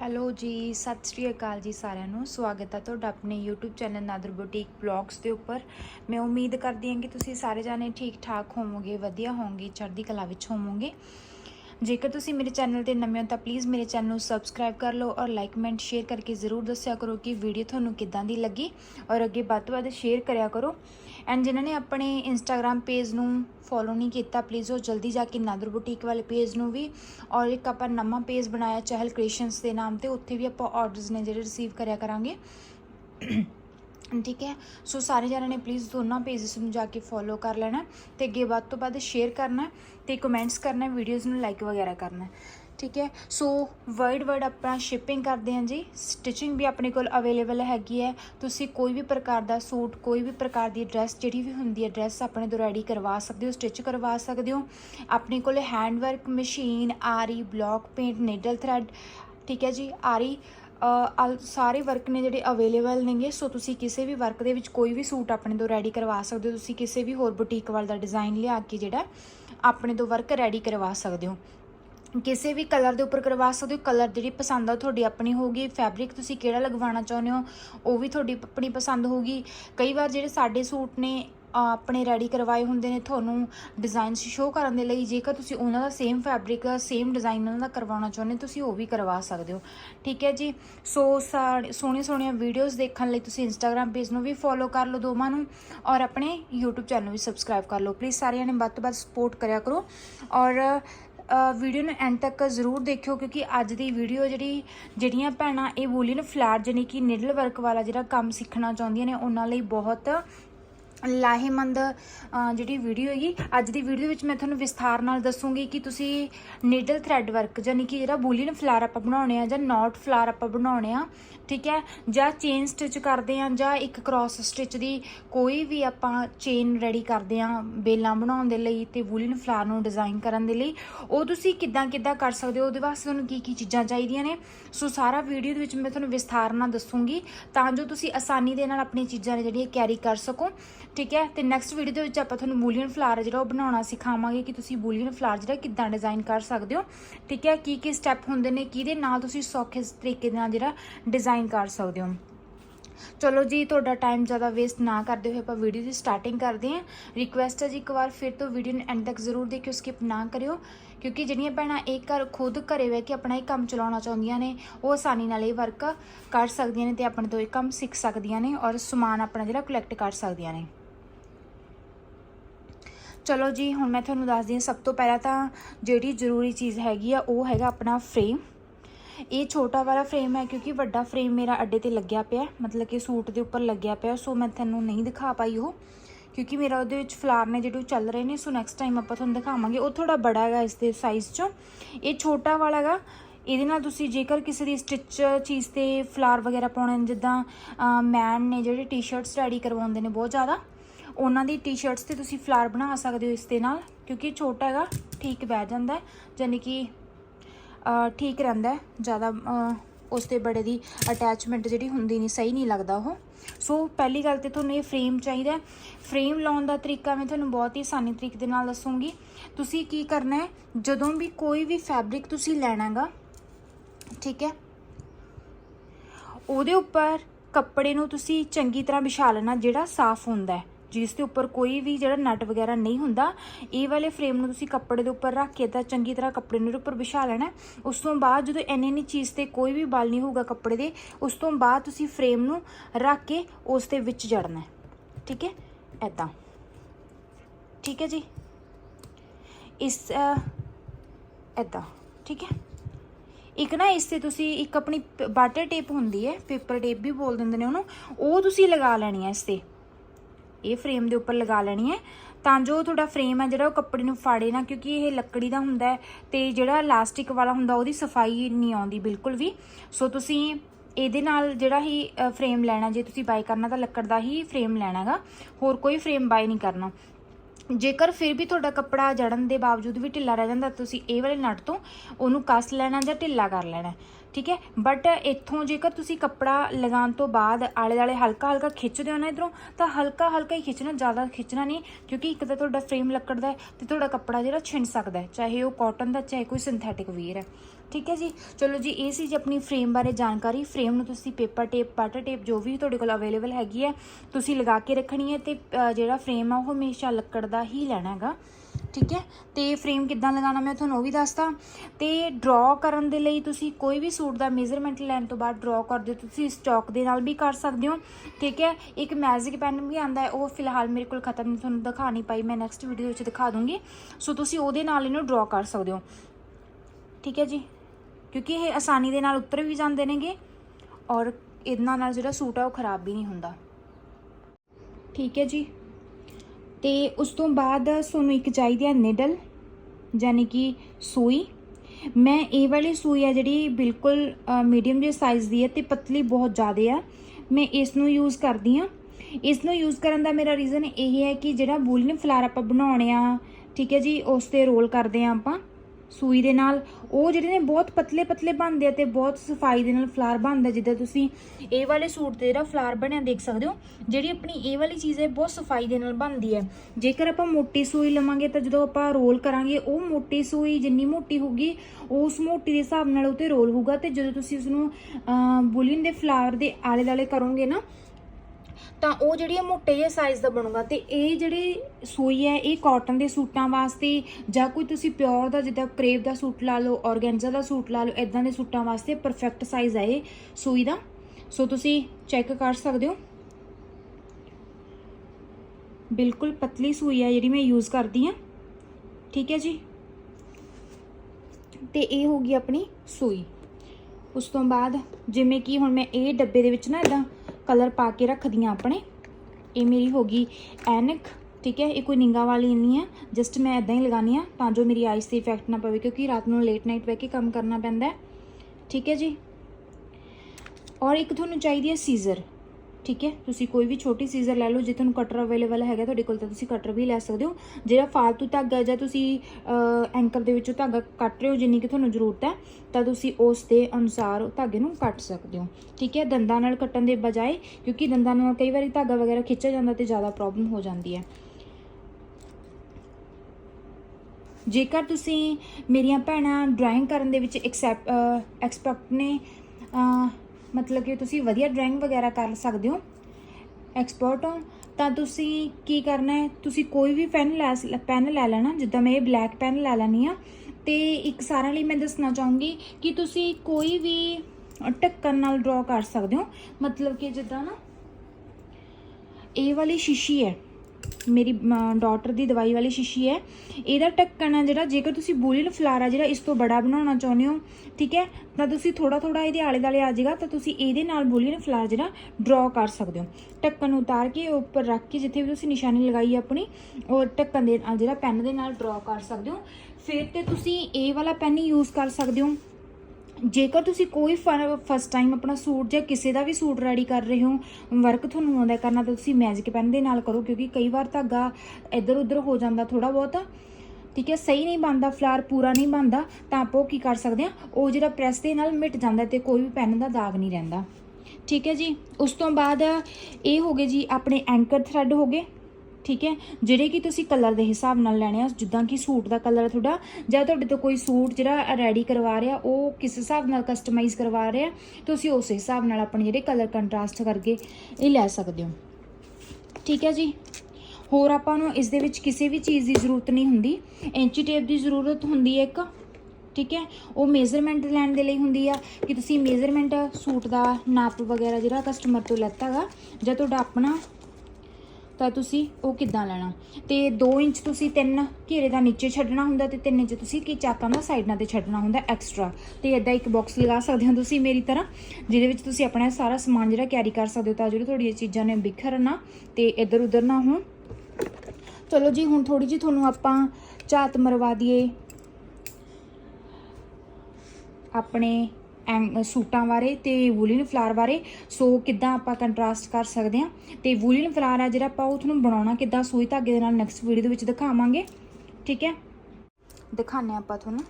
Hello ਜੀ, ਸਤਿ ਸ਼੍ਰੀ ਅਕਾਲ ਜੀ ਸਾਰਿਆਂ ਨੂੰ। ਸਵਾਗਤ ਹੈ ਤੁਹਾਡਾ ਆਪਣੇ YouTube channel Nadar boutique blogs ਦੇ ਉੱਪਰ। ਮੈਂ ਉਮੀਦ ਕਰਦੀ ਹਾਂ ਕਿ ਤੁਸੀਂ ਸਾਰੇ ਜਾਣੇ ਠੀਕ ਠਾਕ ਹੋਵੋਗੇ, ਵਧੀਆ ਹੋਵੋਗੇ, ਚੜ੍ਹਦੀ ਕਲਾ ਵਿੱਚ ਹੋਵੋਗੇ। ਜੇਕਰ ਤੁਸੀਂ ਮੇਰੇ ਚੈਨਲ ਤੇ ਨਵੇਂ ਹੋ ਤਾਂ ਪਲੀਜ਼ ਮੇਰੇ ਚੈਨਲ ਨੂੰ ਸਬਸਕ੍ਰਾਈਬ ਕਰ ਲਓ ਔਰ ਲਾਈਕ ਕਮੈਂਟ ਸ਼ੇਅਰ ਕਰਕੇ ਜ਼ਰੂਰ ਦੱਸਿਆ ਕਰੋ ਕਿ ਵੀਡੀਓ ਤੁਹਾਨੂੰ ਕਿੱਦਾਂ ਦੀ ਲੱਗੀ ਔਰ ਅੱਗੇ ਵੱਧ ਤੋਂ ਵੱਧ ਸ਼ੇਅਰ ਕਰਿਆ ਕਰੋ। ਐਂਡ ਜਿਨ੍ਹਾਂ ਨੇ ਆਪਣੇ ਇੰਸਟਾਗ੍ਰam ਪੇਜ ਨੂੰ ਫੋਲੋ ਨਹੀਂ ਕੀਤਾ ਪਲੀਜ਼ ਉਹ ਜਲਦੀ ਜਾ ਕੇ ਨਾਦਰ ਬੁਟੀਕ ਵਾਲੇ ਪੇਜ ਨੂੰ ਵੀ ਔਰ ਇੱਕ ਆਪਾਂ ਨਵਾਂ ਪੇਜ ਬਣਾਇਆ ਚਹਿਲ ਕ੍ਰੀਏਸ਼ਨਸ ਦੇ ਨਾਮ ਤੇ, ਉੱਥੇ ਵੀ ਆਪਾਂ ਆਰਡਰਸ ਨੇ ਜਿਹੜੇ ਰਿਸੀਵ ਕਰਿਆ ਕਰਾਂਗੇ। ਠੀਕ ਹੈ? ਸੋ ਸਾਰੇ ਜਣਾਂ ਨੇ ਪਲੀਜ਼ ਦੋਨਾਂ ਪੇਜਸ ਨੂੰ ਜਾ ਕੇ ਫੋਲੋ ਕਰ ਲੈਣਾ ਤੇ ਅੱਗੇ ਵੱਧ ਤੋਂ ਵੱਧ ਸ਼ੇਅਰ ਕਰਨਾ ਤੇ ਕਮੈਂਟਸ ਕਰਨਾ ਵੀਡੀਓਜ਼ ਨੂੰ ਲਾਈਕ ਵਗੈਰਾ ਕਰਨਾ ਠੀਕ ਹੈ? ਸੋ ਵਰਡ ਵਰਡ ਆਪਣਾ ਸ਼ਿਪਿੰਗ ਕਰਦੇ ਹਾਂ ਜੀ। ਸਟਿਚਿੰਗ ਵੀ ਆਪਣੇ ਕੋਲ ਅਵੇਲੇਬਲ ਹੈਗੀ ਹੈ। ਤੁਸੀਂ ਕੋਈ ਵੀ ਪ੍ਰਕਾਰ ਦਾ ਸੂਟ, ਕੋਈ ਵੀ ਪ੍ਰਕਾਰ ਦੀ ਡਰੈਸ ਜਿਹੜੀ ਵੀ ਹੁੰਦੀ ਹੈ ਡਰੈਸ ਆਪਣੇ ਤੋਂ ਰੈਡੀ ਕਰਵਾ ਸਕਦੇ ਹੋ ਸਟਿਚ ਕਰਵਾ ਸਕਦੇ ਹੋ। ਆਪਣੇ ਕੋਲ ਹੈਂਡ ਵਰਕ ਮਸ਼ੀਨ ਆਰੀ ਬਲੌਕ ਪੇਂਟ ਨੀਡਲ ਥ੍ਰੈਡ ਠੀਕ ਹੈ ਜੀ? ਆਰੀ ਸਾਰੇ ਵਰਕ ਨੇ ਜਿਹੜੇ ਅਵੇਲੇਬਲ ਨੇਗੇ ਸੋ ਤੁਸੀਂ ਕਿਸੇ ਵੀ ਵਰਕ ਦੇ ਵਿੱਚ ਕੋਈ ਵੀ ਸੂਟ ਆਪਣੇ ਤੋਂ ਰੈਡੀ ਕਰਵਾ ਸਕਦੇ ਹੋ। ਤੁਸੀਂ ਕਿਸੇ ਵੀ ਹੋਰ ਬੁਟੀਕ ਵਾਲ ਦਾ ਡਿਜ਼ਾਈਨ ਲਿਆ ਕੇ ਜਿਹੜਾ ਆਪਣੇ ਤੋਂ ਵਰਕ ਰੈਡੀ ਕਰਵਾ ਸਕਦੇ ਹੋ। ਕਿਸੇ ਵੀ ਕਲਰ ਦੇ ਉੱਪਰ ਕਰਵਾ ਸਕਦੇ ਹੋ। ਕਲਰ ਜਿਹੜੀ ਪਸੰਦ ਆ ਤੁਹਾਡੀ ਆਪਣੀ ਹੋਊਗੀ। ਫੈਬਰਿਕ ਤੁਸੀਂ ਕਿਹੜਾ ਲਗਵਾਉਣਾ ਚਾਹੁੰਦੇ ਹੋ, ਉਹ ਵੀ ਤੁਹਾਡੀ ਆਪਣੀ ਪਸੰਦ ਹੋਊਗੀ। ਕਈ ਵਾਰ ਜਿਹੜੇ ਸਾਡੇ ਸੂਟ ਨੇ ਆਪਣੇ ਰੈਡੀ ਕਰਵਾਏ ਹੁੰਦੇ ਨੇ, ਤੁਹਾਨੂੰ ਡਿਜ਼ਾਈਨਸ ਸ਼ੋਅ ਕਰਨ ਦੇ ਲਈ, ਜੇਕਰ ਤੁਸੀਂ ਉਹਨਾਂ ਦਾ ਸੇਮ ਫੈਬਰਿਕ ਸੇਮ ਡਿਜ਼ਾਈਨ ਉਹਨਾਂ ਦਾ ਕਰਵਾਉਣਾ ਚਾਹੁੰਦੇ ਤੁਸੀਂ ਉਹ ਵੀ ਕਰਵਾ ਸਕਦੇ ਹੋ। ਠੀਕ ਹੈ ਜੀ? ਸੋ ਸੋਹਣੀਆਂ ਸੋਹਣੀਆਂ ਵੀਡੀਓਜ਼ ਦੇਖਣ ਲਈ ਤੁਸੀਂ ਇੰਸਟਾਗ੍ਰam ਪੇਜ ਨੂੰ ਵੀ ਫੋਲੋ ਕਰ ਲਓ ਦੋਵਾਂ ਨੂੰ ਔਰ ਆਪਣੇ YouTube ਚੈਨਲ ਨੂੰ ਵੀ ਸਬਸਕ੍ਰਾਈਬ ਕਰ ਲਓ। ਪਲੀਜ਼ ਸਾਰਿਆਂ ਨੇ ਵੱਧ ਤੋਂ ਵੱਧ ਸਪੋਰਟ ਕਰਿਆ ਕਰੋ ਔਰ ਵੀਡੀਓ ਨੂੰ ਐਂਡ ਤੱਕ ਜ਼ਰੂਰ ਦੇਖਿਓ ਕਿਉਂਕਿ ਅੱਜ ਦੀ ਵੀਡੀਓ ਜਿਹੜੀ, ਜਿਹੜੀਆਂ ਭੈਣਾਂ ਇਹ ਵੂਲਨ ਫਲੈਟ ਜਾਨੀ ਕਿ ਨਿਡਲ ਵਰਕ ਵਾਲਾ ਜਿਹੜਾ ਕੰਮ ਸਿੱਖਣਾ ਚਾਹੁੰਦੀਆਂ ਨੇ, ਉਹਨਾਂ ਲਈ ਬਹੁਤ ਲਾਹੇਮੰਦ ਜਿਹੜੀ ਵੀਡੀਓ ਹੈਗੀ, ਅੱਜ ਦੀ ਵੀਡੀਓ ਵਿੱਚ ਮੈਂ ਤੁਹਾਨੂੰ ਵਿਸਥਾਰ ਨਾਲ ਦੱਸੂਗੀ ਕਿ ਤੁਸੀਂ ਨੀਡਲ ਥ੍ਰੈਡ ਵਰਕ ਜਾਨੀ ਕਿ ਜਿਹੜਾ ਬੂਲੀਅਨ ਫਲਾਰ ਆਪਾਂ ਬਣਾਉਣੇ ਆ, ਜਾਂ ਨੋਟ ਫਲਾਰ ਆਪਾਂ ਬਣਾਉਣੇ ਆ, ਠੀਕ ਹੈ, ਜਾਂ ਚੇਨ ਸਟਿਚ ਕਰਦੇ ਆ, ਜਾਂ ਇੱਕ ਕ੍ਰਾਸ ਸਟਿਚ ਦੀ ਕੋਈ ਵੀ ਆਪਾਂ ਚੇਨ ਰੈਡੀ ਕਰਦੇ ਆ, ਬੇਲਾਂ ਬਣਾਉਣ ਦੇ ਲਈ ਤੇ ਬੂਲੀਅਨ ਫਲਾਰ ਨੂੰ ਡਿਜ਼ਾਈਨ ਕਰਨ ਦੇ ਲਈ, ਉਹ ਤੁਸੀਂ ਕਿੱਦਾਂ ਕਿੱਦਾਂ ਕਰ ਸਕਦੇ ਹੋ, ਉਹਦੇ ਵਾਸਤੇ ਤੁਹਾਨੂੰ ਕੀ ਕੀ ਚੀਜ਼ਾਂ ਚਾਹੀਦੀਆਂ ਨੇ, ਸੋ ਸਾਰਾ ਵੀਡੀਓ ਦੇ ਵਿੱਚ ਮੈਂ ਤੁਹਾਨੂੰ ਵਿਸਥਾਰ ਨਾਲ ਦੱਸੂਗੀ, ਤਾਂ ਜੋ ਤੁਸੀਂ ਆਸਾਨੀ ਦੇ ਨਾਲ ਆਪਣੀਆਂ ਚੀਜ਼ਾਂ ਨੇ ਜਿਹੜੀਆਂ ਕੈਰੀ ਕਰ ਸਕੋ ਠੀਕ ਹੈ? ਤੇ ਨੈਕਸਟ ਵੀਡੀਓ ਦੇ ਵਿੱਚ ਆਪਾਂ ਤੁਹਾਨੂੰ ਬੂਲੀਅਨ ਫਲਾਰ ਜਿਹੜਾ ਉਹ ਬਣਾਉਣਾ ਸਿਖਾਵਾਂਗੇ ਕਿ ਤੁਸੀਂ ਬੂਲੀਅਨ ਫਲਾਰ ਜਿਹੜਾ ਕਿੱਦਾਂ ਡਿਜ਼ਾਈਨ ਕਰ ਸਕਦੇ ਹੋ। ਠੀਕ ਹੈ? ਕੀ ਕੀ ਸਟੈਪ ਹੁੰਦੇ ਨੇ, ਕਿਹਦੇ ਨਾਲ ਤੁਸੀਂ ਸੌਖੇ ਤਰੀਕੇ ਦੇ ਨਾਲ ਜਿਹੜਾ ਡਿਜ਼ਾਈਨ ਕਰ ਸਕਦੇ ਹੋ। ਚਲੋ ਜੀ, ਤੁਹਾਡਾ ਟਾਈਮ ਜ਼ਿਆਦਾ ਵੇਸਟ ਨਾ ਕਰਦੇ ਹੋਏ ਆਪਾਂ ਵੀਡੀਓ ਦੀ ਸਟਾਰਟਿੰਗ ਕਰਦੇ ਹਾਂ। ਰਿਕੁਐਸਟ ਹੈ ਜੀ, ਇੱਕ ਵਾਰ ਫਿਰ ਤੋਂ ਵੀਡੀਓ ਨੂੰ ਐਂਡ ਤੱਕ ਜ਼ਰੂਰ ਦੇਖਿਓ ਸਕਿਪ ਨਾ ਕਰਿਓ। ਕਿਉਂਕਿ ਜਿਹੜੀਆਂ ਭੈਣਾਂ ਇਹ ਘਰ ਖੁਦ ਘਰੇ ਬਹਿ ਕੇ ਆਪਣਾ ਇਹ ਕੰਮ ਚਲਾਉਣਾ ਚਾਹੁੰਦੀਆਂ ਨੇ, ਉਹ ਆਸਾਨੀ ਨਾਲ ਇਹ ਵਰਕ ਕਰ ਸਕਦੀਆਂ ਨੇ ਤੇ ਆਪਣੇ ਤੋਂ ਇਹ ਕੰਮ ਸਿੱਖ ਸਕਦੀਆਂ ਨੇ ਔਰ ਸਮਾਨ ਆਪਣਾ ਜਿਹੜਾ ਕਲੈਕਟ ਕਰ ਸਕਦੀਆਂ ਨੇ। ਚਲੋ ਜੀ, ਹੁਣ ਮੈਂ ਤੁਹਾਨੂੰ ਦੱਸਦੀ ਹਾਂ, ਸਭ ਤੋਂ ਪਹਿਲਾਂ ਤਾਂ ਜਿਹੜੀ ਜ਼ਰੂਰੀ ਚੀਜ਼ ਹੈਗੀ ਆ, ਉਹ ਹੈਗਾ ਆਪਣਾ ਫਰੇਮ ਇਹ ਛੋਟਾ ਵਾਲਾ ਫਰੇਮ ਹੈ, ਕਿਉਂਕਿ ਵੱਡਾ ਫਰੇਮ ਮੇਰਾ ਅੱਡੇ ਤੇ ਲੱਗਿਆ ਪਿਆ ਮਤਲਬ ਕਿ ਸੂਟ ਦੇ ਉੱਪਰ ਲੱਗਿਆ ਪਿਆ, ਸੋ ਮੈਂ ਤੁਹਾਨੂੰ ਨਹੀਂ ਦਿਖਾ ਪਾਈ ਉਹ, ਕਿਉਂਕਿ ਮੇਰਾ ਉਹਦੇ ਵਿੱਚ ਫਲਾਰ ਨੇ ਜਿਹੜੇ ਉਹ ਚੱਲ ਰਹੇ ਨੇ, ਸੋ ਨੈਕਸਟ ਟਾਈਮ ਆਪਾਂ ਤੁਹਾਨੂੰ ਦਿਖਾਵਾਂਗੇ। ਉਹ ਥੋੜਾ ਬੜਾ ਹੈਗਾ ਇਸ ਦੇ ਸਾਈਜ਼ 'ਚੋਂ। ਇਹ ਛੋਟਾ ਵਾਲਾ ਹੈਗਾ, ਇਹਦੇ ਨਾਲ ਤੁਸੀਂ ਜੇਕਰ ਕਿਸੇ ਦੀ ਸਟਿਚ ਚੀਜ਼ ਤੇ ਫਲਾਰ ਵਗੈਰਾ ਪਾਉਣੇ ਜਿੱਦਾਂ ਮੈਨ ਨੇ ਜਿਹੜੇ ਟੀ-ਸ਼ਰਟਸ ਰੈਡੀ ਕਰਵਾਉਂਦੇ ਨੇ ਬਹੁਤ ਜ਼ਿਆਦਾ ਉਹਨਾਂ ਦੀ ਟੀ-ਸ਼ਰਟਸ ਤੇ ਤੁਸੀਂ ਫਲਾਰ ਬਣਾ ਸਕਦੇ ਹੋ ਇਸ ਦੇ ਨਾਲ ਕਿਉਂਕਿ ਛੋਟਾ ਹੈਗਾ ਠੀਕ ਬਹਿ ਜਾਂਦਾ ਹੈ ਯਾਨੀ ਕਿ ਠੀਕ ਰਹਿੰਦਾ ਹੈ ਜ਼ਿਆਦਾ ਅ, ਉਸ ਤੇ ਬੜੇ ਦੀ ਅਟੈਚਮੈਂਟ ਜਿਹੜੀ ਹੁੰਦੀ ਨਹੀਂ ਸਹੀ ਨਹੀਂ ਲੱਗਦਾ ਉਹ। ਸੋ ਪਹਿਲੀ ਗੱਲ ਤੇ ਤੁਹਾਨੂੰ ਇਹ ਫਰੇਮ ਚਾਹੀਦਾ ਫਰੇਮ ਲਾਉਣ ਦਾ ਤਰੀਕਾ ਮੈਂ ਤੁਹਾਨੂੰ ਬਹੁਤ ਹੀ ਆਸਾਨੀ ਤਰੀਕੇ ਦੇ ਨਾਲ ਦੱਸੂੰਗੀ। ਤੁਸੀਂ ਕੀ ਕਰਨਾ ਹੈ ਜਦੋਂ ਵੀ ਕੋਈ ਵੀ ਫੈਬਰਿਕ ਤੁਸੀਂ ਲੈਣਾਗਾ ਠੀਕ ਹੈ ਉਹਦੇ ਉੱਪਰ ਕੱਪੜੇ ਨੂੰ ਤੁਸੀਂ ਚੰਗੀ ਤਰ੍ਹਾਂ ਵਿਛਾ ਲੈਣਾ ਜਿਹੜਾ ਸਾਫ਼ ਹੁੰਦਾ ਹੈ। ਜਿਸ ਦੇ ਉੱਪਰ ਕੋਈ ਵੀ ਜਿਹੜਾ ਨਟ ਵਗੈਰਾ ਨਹੀਂ ਹੁੰਦਾ, ਇਹ ਵਾਲੇ ਫਰੇਮ ਨੂੰ ਤੁਸੀਂ ਕੱਪੜੇ ਦੇ ਉੱਪਰ ਰੱਖ ਕੇ ਤਾਂ ਚੰਗੀ ਤਰ੍ਹਾਂ ਕੱਪੜੇ ਨੂੰ ਉੱਪਰ ਵਿਛਾ ਲੈਣਾ ਉਸ ਤੋਂ ਬਾਅਦ ਜਦੋਂ ਇੰਨੀ ਇੰਨੀ ਚੀਜ਼ ਤੇ ਕੋਈ ਵੀ ਬਲ ਨਹੀਂ ਹੋਊਗਾ ਕੱਪੜੇ ਦੇ, ਉਸ ਤੋਂ ਬਾਅਦ ਤੁਸੀਂ ਫਰੇਮ ਨੂੰ ਰੱਖ ਕੇ ਉਸ ਦੇ ਵਿੱਚ ਜੜਨਾ ਠੀਕ ਹੈ? ਐਦਾਂ ਠੀਕ ਹੈ ਜੀ? ਇਸ ਐਦਾਂ ਠੀਕ ਹੈ? ਇੱਕ ਨਾ ਇਸ ਤੇ ਤੁਸੀਂ ਇੱਕ ਆਪਣੀ ਬਾਟਰ ਟੇਪ ਹੁੰਦੀ ਹੈ ਪੇਪਰ ਟੇਪ ਵੀ ਬੋਲ ਦਿੰਦੇ ਨੇ ਉਹਨੂੰ, ਉਹ ਤੁਸੀਂ ਲਗਾ ਲੈਣੀ ਹੈ ਇਸ ਤੇ। ਇਹ ਫਰੇਮ ਦੇ ਉੱਪਰ ਲਗਾ ਲੈਣੀ ਹੈ। ਤਾਂ ਜੋ ਤੁਹਾਡਾ ਫਰੇਮ ਹੈ ਜਿਹੜਾ ਉਹ ਕੱਪੜੇ ਨੂੰ ਫਾੜੇ ਨਾ, ਕਿਉਂਕਿ ਇਹ ਲੱਕੜੀ ਦਾ ਹੁੰਦਾ ਹੈ ਤੇ ਜਿਹੜਾ ਇਲਾਸਟਿਕ ਵਾਲਾ ਹੁੰਦਾ, ਉਹਦੀ ਸਫ਼ਾਈ ਨਹੀਂ ਆਉਂਦੀ ਬਿਲਕੁਲ ਵੀ। ਸੋ ਤੁਸੀਂ ਇਹਦੇ ਨਾਲ ਜਿਹੜਾ ਹੀ ਫਰੇਮ ਲੈਣਾ, ਜੇ ਤੁਸੀਂ ਬਾਈ ਕਰਨਾ ਤਾਂ ਲੱਕੜ ਦਾ ਹੀ ਫਰੇਮ ਲੈਣਾਗਾ ਹੋਰ ਕੋਈ ਫਰੇਮ ਬਾਈ ਨਹੀਂ ਕਰਨਾ। ਜੇਕਰ ਫਿਰ ਵੀ ਤੁਹਾਡਾ ਕੱਪੜਾ ਜੜਨ ਦੇ ਬਾਵਜੂਦ ਵੀ ਢਿੱਲਾ ਰਹਿ ਜਾਂਦਾ, ਤੁਸੀਂ ਇਹ ਵਾਲੇ ਨਟ ਤੋਂ ਉਹਨੂੰ ਕੱਸ ਲੈਣਾ ਜਾਂ ਢਿੱਲਾ ਕਰ ਲੈਣਾ। ਠੀਕ ਹੈ? ਬਟ ਇੱਥੋਂ ਜੇਕਰ ਤੁਸੀਂ ਕੱਪੜਾ ਲਗਾਉਣ ਤੋਂ ਬਾਅਦ ਆਲੇ ਦਾਲੇ ਹਲਕਾ ਹਲਕਾ ਖਿੱਚਦੇ ਹੋ ਨਾ ਇਧਰੋਂ, ਤਾਂ ਹਲਕਾ ਹਲਕਾ ਹੀ ਖਿੱਚਣਾ, ਜ਼ਿਆਦਾ ਖਿੱਚਣਾ ਨਹੀਂ, ਕਿਉਂਕਿ ਇੱਕ ਤਾਂ ਤੁਹਾਡਾ ਫਰੇਮ ਲੱਕੜ ਦਾ ਹੈ ਤੇ ਤੁਹਾਡਾ ਕੱਪੜਾ ਜਿਹੜਾ ਛਿੰਡ ਸਕਦਾ ਚਾਹੇ ਉਹ ਕਾਟਨ ਦਾ, ਚਾਹੇ ਕੋਈ ਸਿੰਥੈਟਿਕ ਵੀਰ ਹੈ। ਠੀਕ ਹੈ ਜੀ? ਚਲੋ ਜੀ, ਇਹ ਸੀ ਜੀ ਆਪਣੀ ਫਰੇਮ ਬਾਰੇ ਜਾਣਕਾਰੀ। ਫਰੇਮ ਨੂੰ ਤੁਸੀਂ ਪੇਪਰ ਟੇਪ ਬਟਰ ਟੇਪ ਜੋ ਵੀ ਤੁਹਾਡੇ ਕੋਲ ਅਵੇਲੇਬਲ ਹੈਗੀ ਹੈ, ਤੁਸੀਂ ਲਗਾ ਕੇ ਰੱਖਣੀ ਹੈ ਤੇ ਜਿਹੜਾ ਫਰੇਮ ਆ ਉਹ ਹਮੇਸ਼ਾ ਲੱਕੜ ਦਾ ਹੀ ਲੈਣਾ ਹੈਗਾ। ਠੀਕ ਹੈ? ਤੇ ਫਰੇਮ ਕਿੱਦਾਂ ਲਗਾਉਣਾ ਮੈਂ ਤੁਹਾਨੂੰ ਉਹ ਵੀ ਦੱਸਦਾ। ਤੇ ਡਰਾ ਕਰਨ ਦੇ ਲਈ ਤੁਸੀਂ ਕੋਈ ਵੀ ਸੂਟ ਦਾ ਮੇਜ਼ਰਮੈਂਟ ਲੈਣ ਤੋਂ ਬਾਅਦ ਡਰਾ ਕਰਦੇ ਹੋ ਤੁਸੀਂ ਸਟਾਕ ਦੇ ਨਾਲ ਵੀ ਕਰ ਸਕਦੇ ਹੋ। ਠੀਕ ਹੈ? ਇੱਕ ਮੈਜਿਕ ਪੈਨ ਵੀ ਆਂਦਾ ਹੈ, ਉਹ ਫਿਲਹਾਲ ਮੇਰੇ ਕੋਲ ਖਤਮ ਨਹੀਂ, ਤੁਹਾਨੂੰ ਦਿਖਾ ਨਹੀਂ ਪਾਈ। ਮੈਂ ਨੈਕਸਟ ਵੀਡੀਓ ਵਿੱਚ ਦਿਖਾ ਦੂੰਗੀ। ਸੋ ਤੁਸੀਂ ਉਹਦੇ ਨਾਲ ਇਹਨੂੰ ਡਰਾ ਕਰ ਸਕਦੇ ਹੋ। ਠੀਕ ਹੈ ਜੀ? ਕਿਉਂਕਿ ਇਹ ਆਸਾਨੀ ਦੇ ਨਾਲ ਉੱਤਰ ਵੀ ਜਾਂਦੇ ਨੇਗੇ ਔਰ ਇਹਨਾਂ ਨਾਲ ਜਿਹੜਾ ਸੂਟ ਆ, ਉਹ ਖਰਾਬ ਵੀ ਨਹੀਂ ਹੁੰਦਾ। ਠੀਕ ਹੈ ਜੀ? ਤੇ ਉਸ ਤੋਂ ਬਾਅਦ ਤੁਹਾਨੂੰ ਇੱਕ ਚਾਹੀਦੀ ਹੈ ਨਿਡਲ ਯਾਨੀ ਕਿ ਸੂਈ। ਮੈਂ ਇਹ ਵਾਲੀ ਸੂਈ ਆ ਜਿਹੜੀ ਬਿਲਕੁਲ ਮੀਡੀਅਮ ਜਿਹੇ ਸਾਈਜ਼ ਦੀ ਹੈ ਤੇ ਪਤਲੀ ਬਹੁਤ ਜ਼ਿਆਦਾ ਆ। ਮੈਂ ਇਸ ਨੂੰ ਯੂਜ਼ ਕਰਦੀ ਆ। ਇਸ ਨੂੰ ਯੂਜ਼ ਕਰਨ ਦਾ ਮੇਰਾ ਰੀਜ਼ਨ ਇਹ ਹੈ ਕਿ ਜਿਹੜਾ ਬੂਲੀਅਨ ਫਲਾਰ ਆਪਾਂ ਬਣਾਉਣੇ ਆ, ਠੀਕ ਹੈ ਜੀ, ਉਸ ਤੇ ਰੋਲ ਕਰਦੇ ਆ ਆਪਾਂ। ਸੂਈ ਦੇ ਨਾਲ, ਉਹ ਜਿਹੜੇ ਨੇ ਬਹੁਤ ਪਤਲੇ ਪਤਲੇ ਬਣਦੇ ਆ ਤੇ ਬਹੁਤ ਸਫ਼ਾਈ ਦੇ ਨਾਲ ਫਲਾਰ ਬਣਦਾ ਜਿੱਦਾਂ ਤੁਸੀਂ ਇਹ ਵਾਲੇ ਸੂਟ ਤੇ ਜਿਹੜਾ ਫਲਾਰ ਬਣਿਆ ਦੇਖ ਸਕਦੇ ਹੋ, ਜਿਹੜੀ ਆਪਣੀ ਇਹ ਵਾਲੀ ਚੀਜ਼ ਹੈ ਬਹੁਤ ਸਫ਼ਾਈ ਦੇ ਨਾਲ ਬਣਦੀ ਹੈ। ਜੇਕਰ ਆਪਾਂ ਮੋਟੀ ਸੂਈ ਲਵਾਂਗੇ ਤਾਂ ਜਦੋਂ ਆਪਾਂ ਰੋਲ ਕਰਾਂਗੇ, ਉਹ ਮੋਟੀ ਸੂਈ ਜਿੰਨੀ ਮੋਟੀ ਹੋਊਗੀ, ਉਸ ਮੋਟੀ ਦੇ ਹਿਸਾਬ ਨਾਲ ਉਹ ਤੇ ਰੋਲ ਹੋਊਗਾ ਤੇ ਜਦੋਂ ਤੁਸੀਂ ਉਸ ਨੂੰ ਬੁਲੀਨ ਦੇ ਫਲਾਰ ਦੇ ਆਲੇ ਦਾਲੇ ਕਰੋਗੇ ਨਾ ਤਾਂ ਉਹ ਜਿਹੜੀ ਆ ਮੋਟੇ ਜਿਹੇ ਸਾਈਜ਼ ਦਾ ਬਣੂਗਾ ਤੇ ਇਹ ਜਿਹੜੀ ਸੂਈ ਹੈ, ਇਹ ਕਾਟਨ ਦੇ ਸੂਟਾਂ ਵਾਸਤੇ ਜਾਂ ਕੋਈ ਤੁਸੀਂ ਪਿਓਰ ਦਾ ਜਿੱਦਾਂ ਕਰੇਵ ਦਾ ਸੂਟ ਲਾ ਲਓ ਔਰਗੈਂਜ਼ਾ ਦਾ ਸੂਟ ਲਾ ਲਓ ਇਦਾਂ ਦੇ ਸੂਟਾਂ ਵਾਸਤੇ ਪਰਫੈਕਟ ਸਾਈਜ਼ ਹੈ ਇਹ ਸੂਈ ਦਾ। ਸੋ ਤੁਸੀਂ ਚੈੱਕ ਕਰ ਸਕਦੇ ਹੋ। ਬਿਲਕੁਲ ਪਤਲੀ ਸੂਈ ਹੈ ਜਿਹੜੀ ਮੈਂ ਯੂਜ਼ ਕਰਦੀ ਹਾਂ। ਠੀਕ ਹੈ ਜੀ? ਤੇ ਇਹ ਹੋ ਗਈ ਆਪਣੀ ਸੂਈ। ਉਸ ਤੋਂ ਬਾਅਦ ਜਿਵੇਂ ਕਿ ਹੁਣ ਮੈਂ ਇਹ ਡੱਬੇ ਦੇ ਵਿੱਚ ਨਾ ਇਦਾਂ ਕਲਰ ਪਾ ਕੇ ਰੱਖਦੀ ਹਾਂ ਆਪਣੇ। ਇਹ ਮੇਰੀ ਹੋ ਗਈ ਐਨਕ, ਠੀਕ ਹੈ? ਇਹ ਕੋਈ ਨਿੰਗਾ ਵਾਲੀ ਨਹੀਂ ਹੈ। ਜਸਟ ਮੈਂ ਇਦਾਂ ਹੀ ਲਗਾਨੀ ਆ ਤਾਂ ਜੋ ਮੇਰੀ ਆਈਸ ਤੇ ਇਫੈਕਟ ਨਾ ਪਵੇ, ਕਿਉਂਕਿ ਰਾਤ ਨੂੰ ਲੇਟ ਨਾਈਟ ਬਹਿ ਕੇ ਕੰਮ ਕਰਨਾ ਪੈਂਦਾ ਠੀਕ ਹੈ ਜੀ? ਔਰ ਇੱਕ ਤੁਹਾਨੂੰ ਚਾਹੀਦੀ ਹੈ ਸੀਜ਼ਰ ਠੀਕ ਹੈ? ਤੁਸੀਂ ਕੋਈ ਵੀ ਛੋਟੀ ਸੀਜ਼ਰ ਲੈ ਲਓ ਜੇ ਤੁਹਾਨੂੰ ਕਟਰ ਅਵੇਲੇਬਲ ਹੈਗਾ ਤੁਹਾਡੇ ਕੋਲ, ਤਾਂ ਤੁਸੀਂ ਕਟਰ ਵੀ ਲੈ ਸਕਦੇ ਹੋ। ਜਿਹੜਾ ਫਾਲਤੂ ਧਾਗਾ ਜਾਂ ਤੁਸੀਂ ਐਂਕਰ ਦੇ ਵਿੱਚੋਂ ਧਾਗਾ ਕੱਟ ਰਹੇ ਹੋ, ਜਿੰਨੀ ਕਿ ਤੁਹਾਨੂੰ ਜ਼ਰੂਰਤ ਹੈ, ਤਾਂ ਤੁਸੀਂ ਉਸ ਦੇ ਅਨੁਸਾਰ ਧਾਗੇ ਨੂੰ ਕੱਟ ਸਕਦੇ ਹੋ। ਠੀਕ ਹੈ? ਦੰਦਾਂ ਨਾਲ ਕੱਟਣ ਦੇ ਬਜਾਏ, ਕਿਉਂਕਿ ਦੰਦਾਂ ਨਾਲ ਕਈ ਵਾਰੀ ਧਾਗਾ ਵਗੈਰਾ ਖਿੱਚਿਆ ਜਾਂਦਾ ਤੇ ਜ਼ਿਆਦਾ ਪ੍ਰੋਬਲਮ ਹੋ ਜਾਂਦੀ ਹੈ। ਜੇਕਰ ਤੁਸੀਂ ਮੇਰੀਆਂ ਭੈਣਾਂ ਡਰਾਇੰਗ ਕਰਨ ਦੇ ਵਿੱਚ ਐਕਸੈਪ ਐਕਸਪਰਟ ਨੇ ਮਤਲਬ ਕਿ ਤੁਸੀਂ ਵਧੀਆ ਡਰਾਇੰਗ ਵਗੈਰਾ ਕਰ ਸਕਦੇ ਹੋ ਐਕਸਪਰਟ ਹੋ, ਤਾਂ ਤੁਸੀਂ ਕੀ ਕਰਨਾ ਹੈ, ਤੁਸੀਂ ਕੋਈ ਵੀ ਪੈਨ ਲੈ ਪੈਨ ਲੈ ਲੈਣਾ, ਜਿੱਦਾਂ ਮੈਂ ਇਹ ਬਲੈਕ ਪੈਨ ਲੈ ਲੈਣੀ ਆ ਤੇ ਇੱਕ ਸਾਰਿਆਂ ਲਈ ਮੈਂ ਦੱਸਣਾ ਚਾਹੂੰਗੀ ਕਿ ਤੁਸੀਂ ਕੋਈ ਵੀ ਢੱਕਣ ਨਾਲ ਡਰਾ ਕਰ ਸਕਦੇ ਹੋ, ਮਤਲਬ ਕਿ ਜਿੱਦਾਂ ਨਾ, ਇਹ ਵਾਲੀ ਸ਼ੀਸ਼ੀ ਹੈ ਮੇਰੀ ਡਾਟਰ ਦੀ ਦਵਾਈ ਵਾਲੀ ਸ਼ੀਸ਼ੀ ਹੈ। ਇਹਦਾ ਢੱਕਣ ਆ ਜਿਹੜਾ, ਜੇਕਰ ਤੁਸੀਂ ਬੂਲੀਨ ਫਲਾਰਾ ਜਿਹੜਾ ਇਸ ਤੋਂ ਬੜਾ ਬਣਾਉਣਾ ਚਾਹੁੰਦੇ ਹੋ, ਠੀਕ ਹੈ, ਤਾਂ ਤੁਸੀਂ ਥੋੜਾ ਥੋੜਾ ਇਹਦੇ ਆਲੇ ਦਾਲੇ ਆ ਜਾਏਗਾ, ਤਾਂ ਤੁਸੀਂ ਇਹਦੇ ਨਾਲ ਬੂਲੀਨ ਫਲਾਰ ਜਿਹੜਾ ਡਰਾ ਕਰ ਸਕਦੇ ਹੋ। ਢੱਕਣ ਨੂੰ ਉਤਾਰ ਕੇ ਉੱਪਰ ਰੱਖ ਕੇ ਜਿੱਥੇ ਵੀ ਤੁਸੀਂ ਨਿਸ਼ਾਨੀ ਲਗਾਈ ਆਪਣੀ, ਉਹ ਢੱਕਣ ਦੇ ਨਾਲ ਜਿਹੜਾ ਪੈਨ ਦੇ ਨਾਲ ਡਰਾ ਕਰ ਸਕਦੇ ਹੋ। ਫਿਰ ਤੇ ਤੁਸੀਂ ਇਹ ਵਾਲਾ ਪੈਨ ਹੀ ਯੂਜ਼ ਕਰ ਸਕਦੇ ਹੋ। ਜੇਕਰ ਤੁਸੀਂ ਕੋਈ ਫਸਟ ਟਾਈਮ ਆਪਣਾ ਸੂਟ ਜਾਂ ਕਿਸੇ ਦਾ ਵੀ ਸੂਟ ਰੈਡੀ ਕਰ ਰਹੇ ਹੋ ਵਰਕ ਤੁਹਾਨੂੰ ਆਉਂਦਾ ਕਰਨਾ, ਤਾਂ ਤੁਸੀਂ ਮੈਜਿਕ ਪੈਨ ਦੇ ਨਾਲ ਕਰੋ, ਕਿਉਂਕਿ ਕਈ ਵਾਰ ਧਾਗਾ ਇੱਧਰ ਉੱਧਰ ਹੋ ਜਾਂਦਾ ਥੋੜਾ ਬਹੁਤ। ਠੀਕ ਹੈ, ਸਹੀ ਨਹੀਂ ਬਣਦਾ ਫਲਾਰ ਪੂਰਾ ਨਹੀਂ ਬਣਦਾ, ਤਾਂ ਆਪਾਂ ਉਹ ਕੀ ਕਰ ਸਕਦੇ ਆ ਉਹ ਜਿਹੜਾ ਪ੍ਰੈਸ ਦੇ ਨਾਲ ਮਿਟ ਜਾਂਦਾ ਤੇ ਕੋਈ ਵੀ ਪੈਨ ਦਾ ਦਾਗ ਨਹੀਂ ਰਹਿੰਦਾ। ਠੀਕ ਹੈ ਜੀ, ਉਸ ਤੋਂ ਬਾਅਦ ਇਹ ਹੋ ਗਏ ਜੀ, ਆਪਣੇ ਐਂਕਰ ਥਰੈਡ ਹੋ ਗਏ। ਠੀਕ ਹੈ? ਜਿਹੜੇ ਕਿ ਤੁਸੀਂ ਕਲਰ ਦੇ ਹਿਸਾਬ ਨਾਲ ਲੈਣੇ ਆ, ਜਿੱਦਾਂ ਕਿ ਸੂਟ ਦਾ ਕਲਰ ਤੁਹਾਡਾ, ਜਾਂ ਤੁਹਾਡੇ ਤੋਂ ਕੋਈ ਸੂਟ ਜਿਹੜਾ ਰੈਡੀ ਕਰਵਾ ਰਿਹਾ, ਉਹ ਕਿਸ ਹਿਸਾਬ ਨਾਲ ਕਸਟਮਾਈਜ਼ ਕਰਵਾ ਰਿਹਾ, ਤੁਸੀਂ ਉਸ ਹਿਸਾਬ ਨਾਲ ਆਪਣੇ ਜਿਹੜੇ ਕਲਰ ਕੰਟਰਾਸਟ ਕਰਕੇ ਇਹ ਲੈ ਸਕਦੇ ਹੋ। ਠੀਕ ਹੈ ਜੀ? ਹੋਰ ਆਪਾਂ ਨੂੰ ਇਸ ਦੇ ਵਿੱਚ ਕਿਸੇ ਵੀ ਚੀਜ਼ ਦੀ ਜ਼ਰੂਰਤ ਨਹੀਂ ਹੁੰਦੀ। ਇੰਚੀ ਟੇਪ ਦੀ ਜ਼ਰੂਰਤ ਹੁੰਦੀ ਹੈ ਇੱਕ, ਠੀਕ ਹੈ? ਉਹ ਮੇਜ਼ਰਮੈਂਟ ਲੈਣ ਦੇ ਲਈ ਹੁੰਦੀ ਆ, ਕਿ ਤੁਸੀਂ ਮੇਜ਼ਰਮੈਂਟ ਸੂਟ ਦਾ ਨਾਪ ਵਗੈਰਾ ਜਿਹੜਾ ਕਸਟਮਰ ਤੋਂ ਲੈਤਾਗਾ ਜਾਂ ਤੁਹਾਡਾ ਆਪਣਾ ਤਾਂ ਤੁਸੀਂ ਉਹ ਕਿੱਦਾਂ ਲੈਣਾ? ਤੇ 2 ਇੰਚ ਤੁਸੀਂ ਤਿੰਨ ਘੇਰੇ ਦਾ ਨੀਚੇ ਛੱਡਣਾ ਹੁੰਦਾ ਤੇ 3 ਇੰਚ ਤੁਸੀਂ ਕੀ ਚਾਕਾਂ ਦਾ ਸਾਈਡਾਂ ਤੇ ਛੱਡਣਾ ਹੁੰਦਾ ਐਕਸਟਰਾ ਤੇ ਇਦਾਂ ਇੱਕ ਬਾਕਸ ਲਗਾ ਸਕਦੇ ਹੋ ਤੁਸੀਂ ਮੇਰੀ ਤਰ੍ਹਾਂ, ਜਿਹਦੇ ਵਿੱਚ ਤੁਸੀਂ ਆਪਣਾ ਸਾਰਾ ਸਮਾਨ ਜਿਹੜਾ ਕੈਰੀ ਕਰ ਸਕਦੇ ਹੋ ਤਾਂ ਜਿਹੜੇ ਤੁਹਾਡੀਆਂ ਚੀਜ਼ਾਂ ਨੇ ਬਿਖਰ ਨਾ ਤੇ ਇੱਧਰ ਉੱਧਰ ਨਾ ਹੋਣ। ਚਲੋ ਜੀ, ਹੁਣ ਥੋੜੀ ਜੀ ਤੁਹਾਨੂੰ ਆਪਾਂ ਝਾਤ ਮਰਵਾ ਦਈਏ। ਆਪਣੇ ਸੂਟਾਂ ਬਾਰੇ ਤੇ ਵੂਲਨ ਫਲਾਰ ਬਾਰੇ। ਸੋ ਕਿੱਦਾਂ ਆਪਾਂ ਕੰਟਰਾਸਟ ਕਰ ਸਕਦੇ ਹਾਂ? ਤੇ ਵੂਲਨ ਫਲਾਰ ਆ ਜਿਹੜਾ ਆਪਾਂ ਉਹ ਤੁਹਾਨੂੰ ਬਣਾਉਣਾ ਕਿੱਦਾਂ ਸੂਈ ਧਾਗੇ ਦੇ ਨਾਲ ਨੈਕਸਟ ਵੀਡੀਓ ਦੇ ਵਿੱਚ ਦਿਖਾਵਾਂਗੇ। ਠੀਕ ਹੈ? ਦਿਖਾਣੇ ਆਪਾਂ ਤੁਹਾਨੂੰ।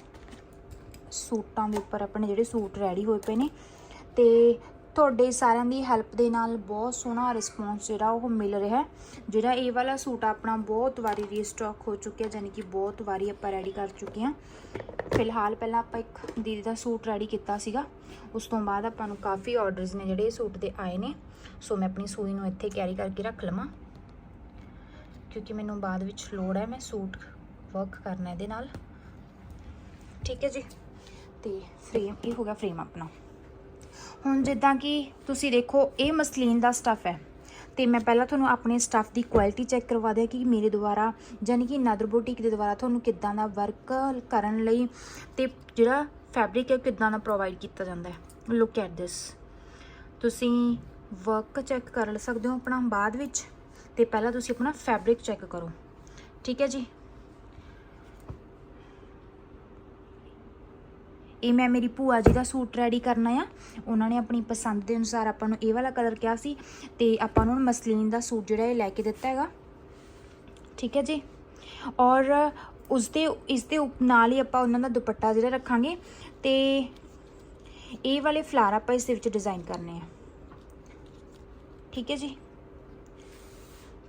ਸੂਟਾਂ ਦੇ ਉੱਪਰ ਆਪਣੇ ਜਿਹੜੇ ਸੂਟ ਰੈਡੀ ਹੋਏ ਪਏ ਨੇ। ਤੇ ਤੁਹਾਡੇ ਸਾਰਿਆਂ ਦੀ ਹੈਲਪ ਦੇ ਨਾਲ ਬਹੁਤ ਸੋਹਣਾ ਰਿਸਪੌਂਸ ਜਿਹੜਾ ਉਹ ਮਿਲ ਰਿਹਾ ਜਿਹੜਾ ਇਹ ਵਾਲਾ ਸੂਟ ਆਪਣਾ ਬਹੁਤ ਵਾਰੀ ਰੀਸਟਾਕ ਹੋ ਚੁੱਕਿਆ ਯਾਨੀ ਕਿ ਬਹੁਤ ਵਾਰੀ ਆਪਾਂ ਰੈਡੀ ਕਰ ਚੁੱਕੇ ਹਾਂ। ਫਿਲਹਾਲ ਪਹਿਲਾਂ ਆਪਾਂ ਇੱਕ ਦੀਦੀ ਦਾ ਸੂਟ ਰੈਡੀ ਕੀਤਾ ਸੀਗਾ। ਉਸ ਤੋਂ ਬਾਅਦ ਆਪਾਂ ਨੂੰ ਕਾਫੀ ਆਰਡਰਸ ਨੇ ਜਿਹੜੇ ਇਹ ਸੂਟ ਦੇ ਆਏ ਨੇ। ਸੋ ਮੈਂ ਆਪਣੀ ਸੂਈ ਨੂੰ ਇੱਥੇ ਕੈਰੀ ਕਰਕੇ ਰੱਖ ਲਵਾਂ। ਕਿਉਂਕਿ ਮੈਨੂੰ ਬਾਅਦ ਵਿੱਚ ਲੋੜ ਹੈ, ਮੈਂ ਸੂਟ ਵਰਕ ਕਰਨਾ ਇਹਦੇ ਨਾਲ। ਠੀਕ ਹੈ ਜੀ? ਤੇ ਫਰੇਮ ਇਹ ਹੋ ਗਿਆ ਫਰੇਮ ਆਪਣਾ। ਹੁਣ ਜਿੱਦਾਂ ਕਿ ਤੁਸੀਂ ਦੇਖੋ, ਇਹ ਮਸਲੀਨ ਦਾ ਸਟੱਫ ਹੈ। ਤੇ ਮੈਂ ਪਹਿਲਾਂ ਤੁਹਾਨੂੰ ਆਪਣੇ ਸਟੱਫ ਦੀ ਕੁਆਲਿਟੀ ਚੈੱਕ ਕਰਵਾ ਦਿਆਂ ਕਿ ਮੇਰੇ ਦੁਆਰਾ ਯਾਨੀ ਕਿ ਨਦਰ ਬੁਟੀਕ ਦੇ ਦੁਆਰਾ ਤੁਹਾਨੂੰ ਕਿੱਦਾਂ ਦਾ ਵਰਕ ਕਰਨ ਲਈ ਤੇ ਜਿਹੜਾ ਫੈਬਰਿਕ ਹੈ ਕਿੱਦਾਂ ਦਾ ਪ੍ਰੋਵਾਈਡ ਕੀਤਾ ਜਾਂਦਾ ਹੈ। ਲੁੱਕ ਐਟ ਦਿਸ ਤੁਸੀਂ ਵਰਕ ਚੈੱਕ ਕਰ ਸਕਦੇ ਹੋ ਆਪਣਾ ਬਾਅਦ ਵਿੱਚ ਤੇ ਪਹਿਲਾਂ ਤੁਸੀਂ ਆਪਣਾ ਫੈਬਰਿਕ ਚੈੱਕ ਕਰੋ। ਠੀਕ ਹੈ ਜੀ? ਇਹ ਮੈਂ ਮੇਰੀ ਭੂਆ ਜੀ ਦਾ ਸੂਟ ਰੈਡੀ ਕਰਨਾ ਆ। ਉਹਨਾਂ ਨੇ ਆਪਣੀ ਪਸੰਦ ਦੇ ਅਨੁਸਾਰ ਆਪਾਂ ਨੂੰ ਇਹ ਵਾਲਾ ਕਲਰ ਕਿਹਾ ਸੀ ਤੇ ਆਪਾਂ ਨੂੰ ਮਸਲੀਨ ਦਾ ਸੂਟ ਜਿਹੜਾ ਇਹ ਲੈ ਕੇ ਦਿੱਤਾ ਹੈਗਾ। ਠੀਕ ਹੈ ਜੀ? ਔਰ ਉਸ ਦੇ ਇਸ ਦੇ ਉਪ- ਨਾਲ ਹੀ ਆਪਾਂ ਉਹਨਾਂ ਦਾ ਦੁਪੱਟਾ ਜਿਹੜਾ ਰੱਖਾਂਗੇ ਤੇ ਇਹ ਵਾਲੇ ਫਲਾਰ ਆਪਾਂ ਇਸ ਦੇ ਵਿੱਚ ਡਿਜ਼ਾਈਨ ਕਰਨੇ ਆ। ਠੀਕ ਹੈ ਜੀ?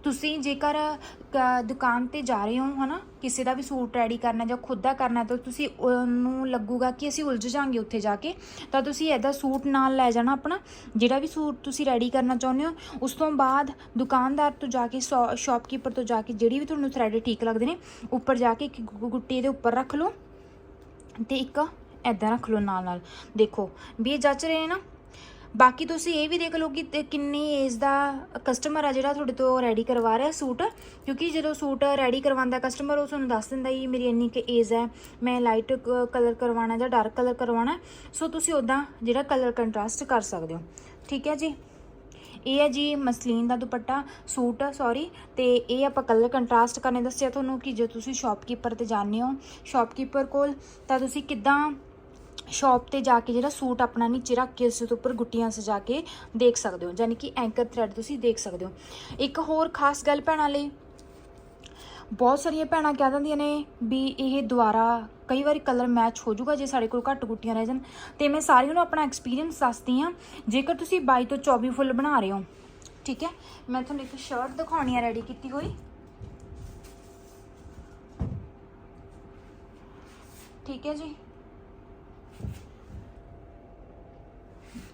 ਤੁਸੀਂ ਜੇਕਰ ਕ- ਦੁਕਾਨ ਤੇ ਜਾ ਰਹੇ ਹੋ, ਹਨਾ, ਕਿਸੇ ਦਾ ਵੀ ਸੂਟ ਰੈਡੀ ਕਰਨਾ ਜਾਂ ਖੁਦ ਦਾ ਕਰਨਾ, ਤਾਂ ਤੁਸੀਂ ਉਹਨੂੰ ਲੱਗੂਗਾ ਕਿ ਅਸੀਂ ਉਲਝ ਜਾਾਂਗੇ ਉੱਥੇ ਜਾ ਕੇ। ਤਾਂ ਤੁਸੀਂ ਇਹਦਾ ਸੂਟ ਨਾਲ ਲੈ ਜਾਣਾ ਆਪਣਾ। ਜਿਹੜਾ ਵੀ ਸੂਟ ਤੁਸੀਂ ਰੈਡੀ ਕਰਨਾ ਚਾਹੁੰਦੇ ਹੋ, ਉਸ ਤੋਂ ਬਾਅਦ ਦੁਕਾਨਦਾਰ ਤੋਂ ਜਾ ਕੇ ਸ਼ਾਪਕੀਪਰ ਤੋਂ ਜਾ ਕੇ ਜਿਹੜੀ ਵੀ ਤੁਹਾਨੂੰ ਥਰੈਡ ਠੀਕ ਲੱਗਦੇ ਨੇ, ਉੱਪਰ ਜਾ ਕੇ ਇੱਕ ਗੁੱਟੀ ਦੇ ਉੱਪਰ ਰੱਖ ਲਓ। ਤੇ ਇੱਕ ਐਦਾਂ ਰੱਖ ਲਓ ਨਾਲ ਨਾਲ ਦੇਖੋ, ਵੀ ਇਹ ਜੱਚ ਰਹੇ ਨਾ ਬਾਕੀ ਤੁਸੀਂ ਇਹ ਵੀ ਦੇਖ ਲਓ ਕਿ ਕਿੰਨੀ ਏਜ ਦਾ ਕਸਟਮਰ ਆ ਜਿਹੜਾ ਤੁਹਾਡੇ ਤੋਂ ਰੈਡੀ ਕਰਵਾ ਰਿਹਾ ਸੂਟ, ਕਿਉਂਕਿ ਜਦੋਂ ਸੂਟ ਰੈਡੀ ਕਰਵਾਉਂਦਾ ਕਸਟਮਰ ਉਹ ਤੁਹਾਨੂੰ ਦੱਸ ਦਿੰਦਾ ਜੀ, ਮੇਰੀ ਇੰਨੀ ਕਿ ਏਜ ਹੈ, ਮੈਂ ਲਾਈਟ ਕਲਰ ਕਰਵਾਉਣਾ ਜਾਂ ਡਾਰਕ ਕਲਰ ਕਰਵਾਉਣਾ। ਸੋ ਤੁਸੀਂ ਉਦਾਂ ਜਿਹੜਾ ਕਲਰ ਕੰਟਰਾਸਟ ਕਰ ਸਕਦੇ ਹੋ। ਠੀਕ ਹੈ ਜੀ? ਇਹ ਹੈ ਜੀ ਮਸਲੀਨ ਦਾ ਦੁਪੱਟਾ, ਸੂਟ ਸੌਰੀ ਤੇ ਇਹ ਆਪਾਂ ਕਲਰ ਕੰਟਰਾਸਟ ਕਰਨੇ ਦੱਸਿਆ ਤੁਹਾਨੂੰ ਕਿ ਜੇ ਤੁਸੀਂ ਸ਼ਾਪਕੀਪਰ ਤੇ ਜਾਂਦੇ ਹੋ ਸ਼ਾਪਕੀਪਰ ਕੋਲ ਤਾਂ ਤੁਸੀਂ ਕਿੱਦਾਂ ਸ਼ਾਪ ਤੇ ਜਾ ਕੇ ਜਿਹੜਾ ਸੂਟ ਆਪਣਾ ਨੀਚੇ ਰੱਖ ਕੇ ਉਸ ਦੇ ਉੱਪਰ ਗੁੱਟੀਆਂ ਸਜਾ ਕੇ ਦੇਖ ਸਕਦੇ ਹੋ ਯਾਨੀ ਕਿ ਐਂਕਰ ਥ੍ਰੈਡ ਤੁਸੀਂ ਦੇਖ ਸਕਦੇ ਹੋ। ਇੱਕ ਹੋਰ ਖਾਸ ਗੱਲ ਭੈਣਾਂ ਲਈ, ਬਹੁਤ ਸਾਰੀਆਂ ਭੈਣਾਂ ਕਹਿ ਦਿੰਦੀਆਂ ਨੇ ਵੀ ਇਹ ਦੁਬਾਰਾ ਕਈ ਵਾਰੀ ਕਲਰ ਮੈਚ ਹੋ ਜਾਊਗਾ ਜੇ ਸਾਡੇ ਕੋਲ ਘੱਟ ਗੁੱਟੀਆਂ ਰਹਿ ਜਾਣ। ਤੇ ਮੈਂ ਸਾਰਿਆਂ ਨੂੰ ਆਪਣਾ ਐਕਸਪੀਰੀਅੰਸ ਦੱਸਦੀ ਆ ਜੇਕਰ ਤੁਸੀਂ 22 ਤੋਂ 24 ਫੁੱਲ ਬਣਾ ਰਹੇ ਹੋ, ਠੀਕ ਹੈ? ਮੈਂ ਤੁਹਾਨੂੰ ਇੱਕ ਸ਼ਰਟ ਦਿਖਾਉਣੀ ਆ ਰੈਡੀ ਕੀਤੀ ਹੋਈ। ਠੀਕ ਹੈ ਜੀ?